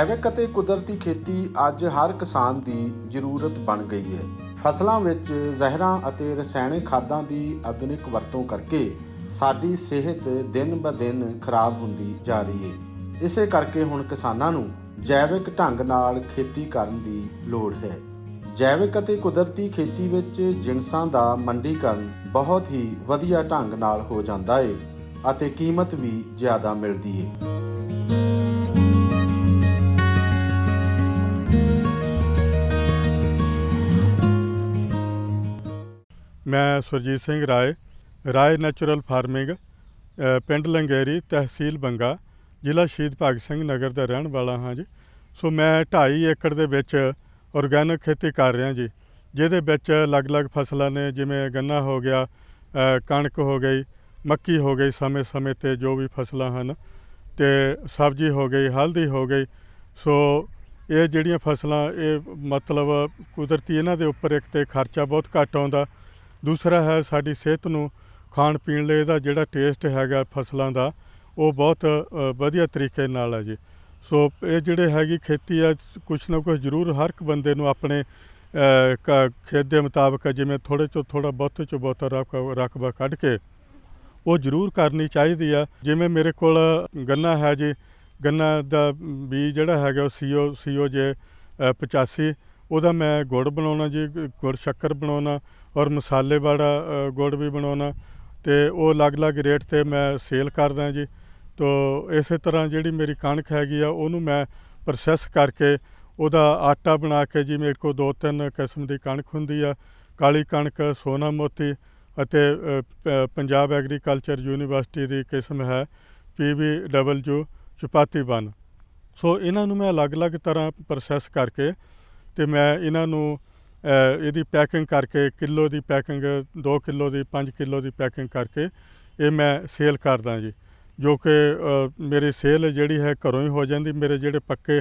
ਜੈਵਿਕ ਅਤੇ ਕੁਦਰਤੀ ਖੇਤੀ ਅੱਜ ਹਰ ਕਿਸਾਨ ਦੀ ਜ਼ਰੂਰਤ ਬਣ ਗਈ ਹੈ। ਫਸਲਾਂ ਵਿੱਚ ਜ਼ਹਿਰਾਂ ਅਤੇ ਰਸਾਇਣਿਕ ਖਾਦਾਂ ਦੀ ਆਧੁਨਿਕ ਵਰਤੋਂ ਕਰਕੇ ਸਾਡੀ ਸਿਹਤ ਦਿਨ ਬ ਦਿਨ ਖਰਾਬ ਹੁੰਦੀ ਜਾ ਰਹੀ ਹੈ। ਇਸੇ ਕਰਕੇ ਹੁਣ ਕਿਸਾਨਾਂ ਨੂੰ ਜੈਵਿਕ ਢੰਗ ਨਾਲ ਖੇਤੀ ਕਰਨ ਦੀ ਲੋੜ ਹੈ। ਜੈਵਿਕ ਅਤੇ ਕੁਦਰਤੀ ਖੇਤੀ ਵਿੱਚ ਜਿਨਸਾਂ ਦਾ ਮੰਡੀਕਰਨ ਬਹੁਤ ਹੀ ਵਧੀਆ ਢੰਗ ਨਾਲ ਹੋ ਜਾਂਦਾ ਹੈ ਅਤੇ ਕੀਮਤ ਵੀ ਜ਼ਿਆਦਾ ਮਿਲਦੀ ਹੈ। ਮੈਂ ਸੁਰਜੀਤ ਸਿੰਘ ਰਾਏ ਰਾਏ ਨੈਚੁਰਲ ਫਾਰਮਿੰਗ ਪਿੰਡ ਲੰਗੇਰੀ, ਤਹਿਸੀਲ ਬੰਗਾ, ਜ਼ਿਲ੍ਹਾ ਸ਼ਹੀਦ ਭਗਤ ਸਿੰਘ ਨਗਰ ਦਾ ਰਹਿਣ ਵਾਲਾ ਹਾਂ ਜੀ। ਸੋ ਮੈਂ 2.5 ਏਕੜ ਦੇ ਵਿੱਚ ਆਰਗੈਨਿਕ ਖੇਤੀ ਕਰ ਰਿਹਾ ਜੀ, ਜਿਹਦੇ ਵਿੱਚ ਅਲੱਗ-ਅਲੱਗ ਫਸਲਾਂ ਨੇ, ਜਿਵੇਂ ਗੰਨਾ ਹੋ ਗਿਆ ਕਣਕ ਹੋ ਗਈ, ਮੱਕੀ ਹੋ ਗਈ, ਸਮੇਂ-ਸਮੇਂ ਤੇ ਜੋ ਵੀ ਫਸਲਾਂ ਹਨ, ਤੇ ਸਬਜ਼ੀ ਹੋ ਗਈ, ਹਲਦੀ ਹੋ ਗਈ। ਸੋ ਇਹ ਜਿਹੜੀਆਂ ਫਸਲਾਂ, ਇਹ ਮਤਲਬ ਕੁਦਰਤੀ ਇਹਨਾਂ ਦੇ ਉੱਪਰ ਇੱਕ ਤੇ ਖਰਚਾ ਬਹੁਤ ਘੱਟ ਆਉਂਦਾ ਦੂਸਰਾ ਹੈ ਸਾਡੀ ਸਿਹਤ ਨੂੰ ਖਾਣ ਪੀਣ ਲਈ ਇਹਦਾ ਜਿਹੜਾ ਟੇਸਟ ਹੈਗਾ ਫਸਲਾਂ ਦਾ, ਉਹ ਬਹੁਤ ਵਧੀਆ ਤਰੀਕੇ ਨਾਲ ਹੈ ਜੀ। ਸੋ ਇਹ ਜਿਹੜੇ ਹੈਗੀ ਖੇਤੀ ਆ ਕੁਛ ਨਾ ਕੁਛ ਜ਼ਰੂਰ ਹਰ ਇੱਕ ਬੰਦੇ ਨੂੰ ਆਪਣੇ ਕ- ਖੇਤ ਦੇ ਮੁਤਾਬਕ ਜਿਵੇਂ ਥੋੜੇ ਚੋਂ ਥੋੜਾ ਬਹੁਤ ਚੋਂ ਬਹੁਤਾ ਰਕਬਾ ਕੱਢ ਕੇ ਉਹ ਜ਼ਰੂਰ ਕਰਨੀ ਚਾਹੀਦੀ ਆ ਜਿਵੇਂ ਮੇਰੇ ਕੋਲ ਗੰਨਾ ਹੈ ਜੀ, ਗੰਨਾ ਦਾ ਬੀਜ ਜਿਹੜਾ ਹੈਗਾ ਉਹ ਸੀਓ ਸੀਓ ਜੇ 85 ਉਹਦਾ ਮੈਂ ਗੁੜ ਬਣਾਉਣਾ ਜੀ, ਗੁੜ ਸ਼ੱਕਰ ਬਣਾਉਣਾ ਔਰ ਮਸਾਲੇ ਵਾਲਾ ਗੁੜ ਵੀ ਬਣਾਉਣਾ। ਤੇ ਉਹ ਅਲੱਗ-ਅਲੱਗ ਰੇਟ ਤੇ ਮੈਂ ਸੇਲ ਕਰਦਾ ਜੀ। ਤੋ ਇਸੇ ਤਰ੍ਹਾਂ ਜਿਹੜੀ ਮੇਰੀ ਕਣਕ ਹੈਗੀ ਆ, ਉਹਨੂੰ ਮੈਂ ਪ੍ਰੋਸੈਸ ਕਰਕੇ ਉਹਦਾ ਆਟਾ ਬਣਾ ਕੇ ਜੀ, ਮੇਰੇ ਕੋਲ ਦੋ ਤਿੰਨ ਕਿਸਮ ਦੀ ਕਣਕ ਹੁੰਦੀ ਆ। ਕਾਲੀ ਕਣਕ, ਸੋਨਾ ਮੋਤੀ ਅਤੇ ਪੰਜਾਬ ਐਗਰੀਕਲਚਰ ਯੂਨੀਵਰਸਿਟੀ ਦੀ ਕਿਸਮ ਹੈ ਪੀਵੀ ਡਬਲਯੂ ਚਪਾਤੀ ਬਨ ਸੋ ਇਹਨਾਂ ਨੂੰ ਮੈਂ ਅਲੱਗ-ਅਲੱਗ ਤਰ੍ਹਾਂ ਪ੍ਰੋਸੈਸ ਕਰਕੇ ਤੇ ਮੈਂ ਇਹਨਾਂ ਨੂੰ ਇਹਦੀ ਪੈਕਿੰਗ ਕਰਕੇ ਕਿਲੋ ਦੀ ਪੈਕਿੰਗ 2 ਕਿਲੋ ਦੀ 5 ਕਿਲੋ ਦੀ ਪੈਕਿੰਗ ਕਰਕੇ ਇਹ ਮੈਂ ਸੇਲ ਕਰਦਾ ਜੀ। ਜੋ ਕਿ ਮੇਰੀ ਸੇਲ ਜਿਹੜੀ ਹੈ ਘਰੋਂ ਹੀ ਹੋ ਜਾਂਦੀ। ਮੇਰੇ ਜਿਹੜੇ ਪੱਕੇ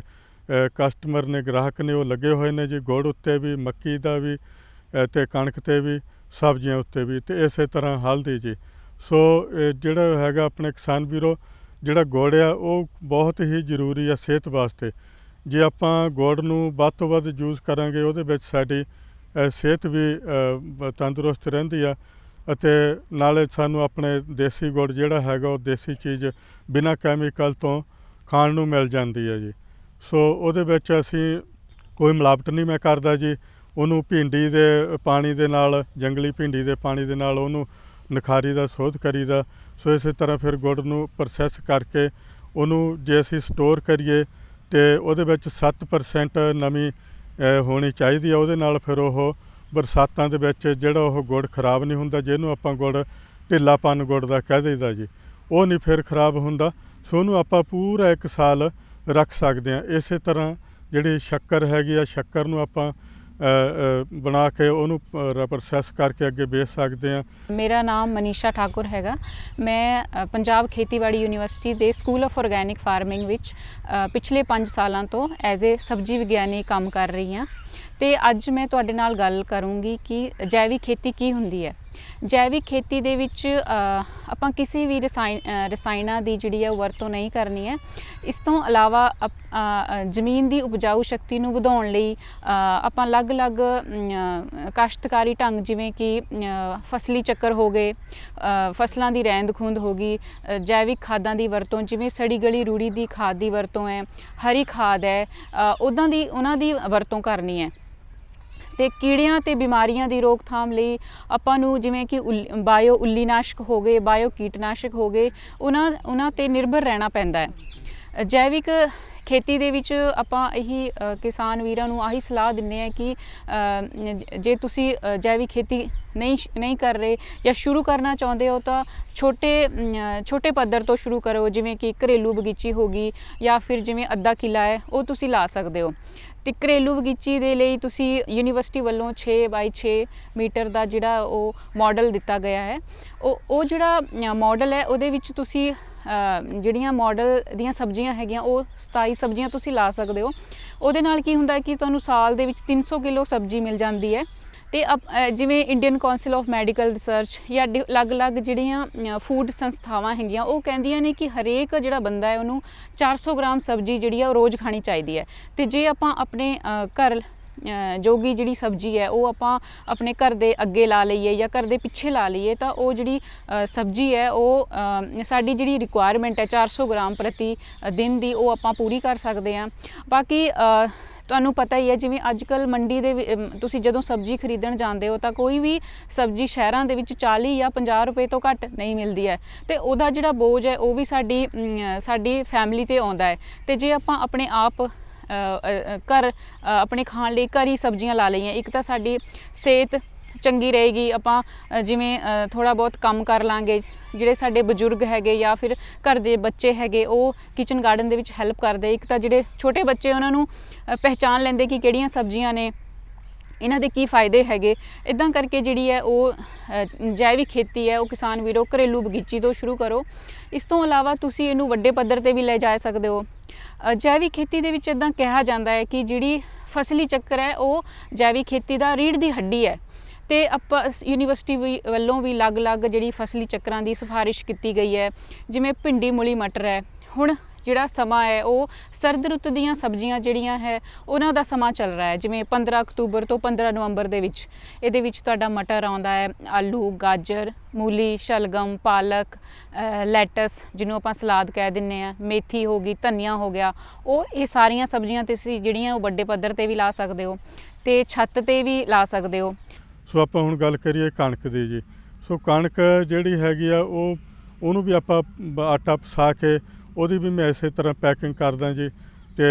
ਕਸਟਮਰ ਨੇ ਗ੍ਰਾਹਕ ਨੇ ਉਹ ਲੱਗੇ ਹੋਏ ਨੇ ਜੀ। ਗੁੜ ਉੱਤੇ ਵੀ ਮੱਕੀ ਦਾ ਵੀ ਅ, ਤੇ ਕਣਕ ਤੇ ਵੀ ਸਬਜ਼ੀਆਂ ਉੱਤੇ ਵੀ ਤੇ ਇਸੇ ਤਰ੍ਹਾਂ ਹਲਦੀ ਜੀ। ਸੋ ਇਹ ਜਿਹੜਾ ਹੈਗਾ ਆਪਣੇ ਕਿਸਾਨ ਵੀਰੋ ਜਿਹੜਾ ਗੁੜ ਆ ਉਹ ਬਹੁਤ ਹੀ ਜ਼ਰੂਰੀ ਆ ਸਿਹਤ ਵਾਸਤੇ। ਜੇ ਆਪਾਂ ਗੁੜ ਨੂੰ ਵੱਧ ਤੋਂ ਵੱਧ ਯੂਜ਼ ਕਰਾਂਗੇ, ਉਹਦੇ ਵਿੱਚ ਸਾਡੀ ਸਿਹਤ ਵੀ ਤੰਦਰੁਸਤ ਰਹਿੰਦੀ ਆ ਅਤੇ ਨਾਲੇ ਸਾਨੂੰ ਆਪਣੇ ਦੇਸੀ ਗੁੜ ਜਿਹੜਾ ਹੈਗਾ, ਉਹ ਦੇਸੀ ਚੀਜ਼ ਬਿਨਾਂ ਕੈਮੀਕਲ ਤੋਂ ਖਾਣ ਨੂੰ ਮਿਲ ਜਾਂਦੀ ਹੈ ਜੀ। ਸੋ ਉਹਦੇ ਵਿੱਚ ਅਸੀਂ ਕੋਈ ਮਿਲਾਵਟ ਨਹੀਂ ਮੈਂ ਕਰਦਾ ਜੀ। ਉਹਨੂੰ ਭਿੰਡੀ ਦੇ ਪਾਣੀ ਦੇ ਨਾਲ, ਜੰਗਲੀ ਭਿੰਡੀ ਦੇ ਪਾਣੀ ਦੇ ਨਾਲ ਉਹਨੂੰ ਨਖਾਰੀ ਦਾ, ਸੋਧ ਕਰੀਦਾ ਸੋ ਇਸੇ ਤਰ੍ਹਾਂ ਫਿਰ ਗੁੜ ਨੂੰ ਪ੍ਰੋਸੈਸ ਕਰਕੇ ਉਹਨੂੰ ਜੇ ਅਸੀਂ ਸਟੋਰ ਕਰੀਏ ਤੇ ਉਹਦੇ ਵਿੱਚ 7% ਨਮੀ ਹੋਣੀ ਚਾਹੀਦੀ ਆ। ਉਹਦੇ ਨਾਲ ਫਿਰ ਉਹ ਬਰਸਾਤਾਂ ਦੇ ਵਿੱਚ ਜਿਹੜਾ ਉਹ ਗੁੜ ਖਰਾਬ ਨਹੀਂ ਹੁੰਦਾ, ਜਿਹਨੂੰ ਆਪਾਂ ਗੁੜ ਢਿੱਲਾਪਨ ਗੁੜ ਦਾ ਕਹਿ ਦਈਦਾ ਜੀ, ਉਹ ਨਹੀਂ ਫਿਰ ਖਰਾਬ ਹੁੰਦਾ। ਸੋ ਉਹਨੂੰ ਆਪਾਂ ਪੂਰਾ ਇੱਕ ਸਾਲ ਰੱਖ ਸਕਦੇ ਹਾਂ ਇਸੇ ਤਰ੍ਹਾਂ ਜਿਹੜੀ ਸ਼ੱਕਰ ਹੈਗੀ ਆ, ਸ਼ੱਕਰ ਨੂੰ ਆਪਾਂ ਬਣਾ ਕੇ ਉਹਨੂੰ ਪ੍ਰੋਸੈਸ ਕਰਕੇ ਅੱਗੇ ਵੇਚ ਸਕਦੇ ਹਾਂ। ਮੇਰਾ ਨਾਮ ਮਨੀਸ਼ਾ ਠਾਕੁਰ ਹੈਗਾ। ਮੈਂ ਪੰਜਾਬ ਖੇਤੀਬਾੜੀ ਯੂਨੀਵਰਸਿਟੀ ਦੇ ਸਕੂਲ ਆਫ ਆਰਗੈਨਿਕ ਫਾਰਮਿੰਗ ਵਿੱਚ ਪਿਛਲੇ 5 ਸਾਲਾਂ ਤੋਂ ਐਜ਼ ਅ ਸਬਜੀ ਵਿਗਿਆਨੀ ਕੰਮ ਕਰ ਰਹੀ ਹਾਂ। ਤੇ ਅੱਜ ਮੈਂ ਤੁਹਾਡੇ ਨਾਲ ਗੱਲ ਕਰੂੰਗੀ ਕਿ ਜੈਵਿਕ ਖੇਤੀ ਕੀ ਹੁੰਦੀ ਹੈ। ਜੈਵਿਕ ਖੇਤੀ ਦੇ ਵਿੱਚ ਆਪਾਂ ਕਿਸੇ ਵੀ ਰਸਾਇਣ ਰਸਾਇਣਾਂ ਦੀ ਜਿਹੜੀ ਹੈ ਉਹ ਵਰਤੋਂ ਨਹੀਂ ਕਰਨੀ ਹੈ। ਇਸ ਤੋਂ ਇਲਾਵਾ ਅਪ- ਜ਼ਮੀਨ ਦੀ ਉਪਜਾਊ ਸ਼ਕਤੀ ਨੂੰ ਵਧਾਉਣ ਲਈ ਆਪਾਂ ਅਲੱਗ-ਅਲੱਗ ਕਾਸ਼ਤਕਾਰੀ ਢੰਗ ਜਿਵੇਂ ਕਿ ਫਸਲੀ ਚੱਕਰ ਹੋ ਗਏ ਫਸਲਾਂ ਦੀ ਰਹਿੰਦ ਖੂੰਦ ਹੋ ਗਈ ਜੈਵਿਕ ਖਾਦਾਂ ਦੀ ਵਰਤੋਂ, ਜਿਵੇਂ ਸੜੀ ਗਲੀ ਰੂੜੀ ਦੀ ਖਾਦ ਦੀ ਵਰਤੋਂ ਹੈ, ਹਰੀ ਖਾਦ ਹੈ ਉਦਾਂ ਦੀ, ਉਹਨਾਂ ਦੀ ਵਰਤੋਂ ਕਰਨੀ ਹੈ। ਤੇ ਕੀੜਿਆਂ ਤੇ ਬਿਮਾਰੀਆਂ ਦੀ ਰੋਕਥਾਮ ਲਈ ਆਪਾਂ ਨੂੰ ਜਿਵੇਂ ਕਿ ਉੱਲ- ਬਾਇਓ ਉੱਲੀਨਾਸ਼ਕ ਹੋ ਗਏ, ਬਾਇਓ ਕੀਟਨਾਸ਼ਕ ਹੋ ਗਏ, ਉਹਨਾਂ ਉਹਨਾਂ ਤੇ ਨਿਰਭਰ ਰਹਿਣਾ ਪੈਂਦਾ ਹੈ। ਜੈਵਿਕ ਖੇਤੀ ਦੇ ਵਿੱਚ ਆਪਾਂ ਇਹੀ ਕਿਸਾਨ ਵੀਰਾਂ ਨੂੰ ਆਹੀ ਸਲਾਹ ਦਿੰਨੇ ਆ ਕਿ ਜੇ ਤੁਸੀਂ ਜੈਵਿਕ ਖੇਤੀ ਨਹੀਂ ਨਹੀਂ ਕਰ ਰਹੇ ਜਾਂ ਸ਼ੁਰੂ ਕਰਨਾ ਚਾਹੁੰਦੇ ਹੋ ਤਾਂ ਛੋਟੇ ਛੋਟੇ ਪੱਧਰ ਤੋਂ ਸ਼ੁਰੂ ਕਰੋ, ਜਿਵੇਂ ਕਿ ਘਰੇਲੂ ਬਗੀਚੀ ਹੋ ਗਈ ਜਾਂ ਫਿਰ ਜਿਵੇਂ ਅੱਧਾ ਕਿੱਲਾ ਹੈ, ਉਹ ਤੁਸੀਂ ਲਾ ਸਕਦੇ ਹੋ। ਤੇ ਘਰੇਲੂ ਬਗੀਚੀ ਦੇ ਲਈ ਤੁਸੀਂ ਯੂਨੀਵਰਸਿਟੀ ਵੱਲੋਂ 6 ਬਾਈ 6 ਮੀਟਰ ਦਾ ਜਿਹੜਾ ਉਹ ਮਾਡਲ ਦਿੱਤਾ ਗਿਆ ਹੈ। ਉਹ ਉਹ ਜਿਹੜਾ ਮਾਡਲ ਹੈ, ਉਹਦੇ ਵਿੱਚ ਤੁਸੀਂ ਜਿਹੜੀਆਂ ਮਾਡਲ ਦੀਆਂ ਸਬਜ਼ੀਆਂ ਹੈਗੀਆਂ, ਉਹ 27 ਸਬਜ਼ੀਆਂ ਤੁਸੀਂ ਲਾ ਸਕਦੇ ਹੋ। ਉਹਦੇ ਨਾਲ ਕੀ ਹੁੰਦਾ ਕਿ ਤੁਹਾਨੂੰ ਸਾਲ ਦੇ ਵਿੱਚ 300 ਕਿਲੋ ਸਬਜ਼ੀ ਮਿਲ ਜਾਂਦੀ ਹੈ। ਤੇ ਅਪ- ਜਿਵੇਂ Indian council of medical research ਜਾਂ ਡਿ- ਅਲੱਗ-ਅਲੱਗ ਜਿਹੜੀਆਂ ਫੂਡ ਸੰਸਥਾਵਾਂ ਹੈਗੀਆਂ, ਉਹ ਕਹਿੰਦੀਆਂ ਨੇ ਕਿ ਹਰੇਕ ਜਿਹੜਾ ਬੰਦਾ ਹੈ ਉਹਨੂੰ 400 ਗ੍ਰਾਮ ਸਬਜ਼ੀ ਜਿਹੜੀ ਆ ਉਹ ਰੋਜ਼ ਖਾਣੀ ਚਾਹੀਦੀ ਹੈ। ਤੇ ਜੇ ਆਪਾਂ ਆਪਣੇ ਘਰ ਜੋਗੀ ਜਿਹੜੀ ਸਬਜ਼ੀ ਹੈ ਉਹ ਆਪਾਂ ਆਪਣੇ ਘਰ ਦੇ ਅੱਗੇ ਲਾ ਲਈਏ ਜਾਂ ਘਰ ਦੇ ਪਿੱਛੇ ਲਾ ਲਈਏ ਤਾਂ ਉਹ ਜਿਹੜੀ ਸਬਜ਼ੀ ਹੈ ਉਹ ਸਾਡੀ ਜਿਹੜੀ ਰਿਕੁਆਇਰਮੈਂਟ ਹੈ 400 ਗ੍ਰਾਮ ਪ੍ਰਤੀ ਦਿਨ ਦੀ ਉਹ ਆਪਾਂ ਪੂਰੀ ਕਰ ਸਕਦੇ ਹਾਂ। ਬਾਕੀ ਤੁਹਾਨੂੰ ਪਤਾ ਹੀ ਹੈ, ਜਿਵੇਂ ਅੱਜ ਕੱਲ ਮੰਡੀ ਦੇ ਤੁਸੀਂ ਜਦੋਂ ਸਬਜ਼ੀ ਖਰੀਦਣ ਜਾਂਦੇ ਹੋ ਤਾਂ ਕੋਈ ਵੀ ਸਬਜ਼ੀ ਸ਼ਹਿਰਾਂ ਦੇ ਵਿੱਚ 40 ਜਾਂ 50 ਰੁਪਏ ਤੋਂ ਘੱਟ ਨਹੀਂ ਮਿਲਦੀ ਹੈ। ਤੇ ਉਹਦਾ ਜਿਹੜਾ ਬੋਝ ਹੈ, ਉਹ ਵੀ ਸਾਡੀ ਸਾਡੀ ਫੈਮਿਲੀ ਤੇ ਆਉਂਦਾ ਹੈ। ਤੇ ਜੇ ਆਪਾਂ ਆਪਣੇ ਆਪ ਘਰ ਆਪਣੇ ਖਾਣ ਲਈ ਘਰ ਹੀ ਸਬਜ਼ੀਆਂ ਲਾ ਲਈਆਂ, ਇੱਕ ਤਾਂ ਸਾਡੀ ਸਿਹਤ ਚੰਗੀ ਰਹੇਗੀ। ਆਪਾਂ ਜਿਵੇਂ ਥੋੜਾ ਬਹੁਤ ਕੰਮ ਕਰ ਲਾਂਗੇ। ਜਿਹੜੇ ਸਾਡੇ ਬਜ਼ੁਰਗ ਹੈਗੇ ਜਾਂ ਫਿਰ ਘਰ ਦੇ ਬੱਚੇ ਹੈਗੇ ਉਹ ਕਿਚਨ ਗਾਰਡਨ ਦੇ ਵਿੱਚ ਹੈਲਪ ਕਰਦੇ ਇੱਕ ਤਾਂ ਜਿਹੜੇ ਛੋਟੇ ਬੱਚੇ ਉਹਨਾਂ ਨੂੰ ਅ, ਪਹਿਚਾਨ ਲੈਂਦੇ ਕਿ ਕਿਹੜੀਆਂ ਸਬਜ਼ੀਆਂ ਨੇ ਇਹਨਾਂ ਦੇ ਕੀ ਫਾਇਦੇ ਹੈਗੇ। ਇਦਾਂ ਕਰਕੇ ਜਿਹੜੀ ਹੈ ਉਹ ਜੈਵਿਕ ਖੇਤੀ ਹੈ ਉਹ ਕਿਸਾਨ ਵੀਰੋ ਘਰੇਲੂ ਬਗੀਚੀ ਤੋਂ ਸ਼ੁਰੂ ਕਰੋ। ਇਸ ਤੋਂ ਇਲਾਵਾ ਤੁਸੀਂ ਇਹਨੂੰ ਵੱਡੇ ਪੱਧਰ ਤੇ ਵੀ ਲੈ ਜਾ ਸਕਦੇ ਹੋ। ਜੈਵਿਕ ਖੇਤੀ ਦੇ ਵਿੱਚ ਇਦਾਂ ਕਿਹਾ ਜਾਂਦਾ ਹੈ ਕਿ ਜਿਹੜੀ ਫਸਲੀ ਚੱਕਰ ਹੈ ਉਹ ਜੈਵਿਕ ਖੇਤੀ ਦਾ ਰੀੜ ਦੀ ਹੱਡੀ ਹੈ। ਤੇ ਆਪਾਂ ਯੂਨੀਵਰਸਿਟੀ ਵੀ ਵੱਲੋਂ ਵੀ ਅਲੱਗ-ਅਲੱਗ ਜਿਹੜੀ ਫਸਲੀ ਚੱਕਰਾਂ ਦੀ ਸਿਫਾਰਿਸ਼ ਕੀਤੀ ਗਈ ਹੈ, ਜਿਵੇਂ ਭਿੰਡੀ ਮੂਲੀ ਮਟਰ ਹੈ। ਹੁਣ ਜਿਹੜਾ ਸਮਾਂ ਹੈ, ਉਹ ਸਰਦ ਰੁੱਤ ਦੀਆਂ ਸਬਜ਼ੀਆਂ ਜਿਹੜੀਆਂ ਹੈ, ਉਹਨਾਂ ਦਾ ਸਮਾਂ ਚੱਲ ਰਿਹਾ ਹੈ, ਜਿਵੇਂ 15 ਅਕਤੂਬਰ ਤੋਂ 15 ਨਵੰਬਰ ਦੇ ਵਿੱਚ। ਇਹਦੇ ਵਿੱਚ ਤੁਹਾਡਾ ਮਟਰ ਆਉਂਦਾ ਹੈ, ਆਲੂ, ਗਾਜਰ, ਮੂਲੀ, ਸ਼ਲਗਮ, ਪਾਲਕ ਲੈਟਸ, ਜਿਹਨੂੰ ਆਪਾਂ ਸਲਾਦ ਕਹਿ ਦਿੰਨੇ ਆ ਮੇਥੀ ਹੋ ਗਈ, ਧਨੀਆ ਹੋ ਗਿਆ। ਉਹ ਇਹ ਸਾਰੀਆਂ ਸਬਜ਼ੀਆਂ ਤੁਸੀਂ ਜਿਹੜੀਆਂ ਉਹ ਵੱਡੇ ਪੱਧਰ ਤੇ ਵੀ ਲਾ ਸਕਦੇ ਹੋ ਤੇ ਛੱਤ ਤੇ ਵੀ ਲਾ ਸਕਦੇ ਹੋ। ਸੋ ਆਪਾਂ ਹੁਣ ਗੱਲ ਕਰੀਏ ਕਣਕ ਦੀ ਜੀ। ਸੋ ਕਣਕ ਜਿਹੜੀ ਹੈਗੀ ਆ, ਉਹ ਉਹਨੂੰ ਵੀ ਆਪਾਂ ਆਟਾ ਪਸਾ ਕੇ ਉਹਦੀ ਵੀ ਮੈਂ ਇਸੇ ਤਰ੍ਹਾਂ ਪੈਕਿੰਗ ਕਰਦਾ ਜੀ। ਤੇ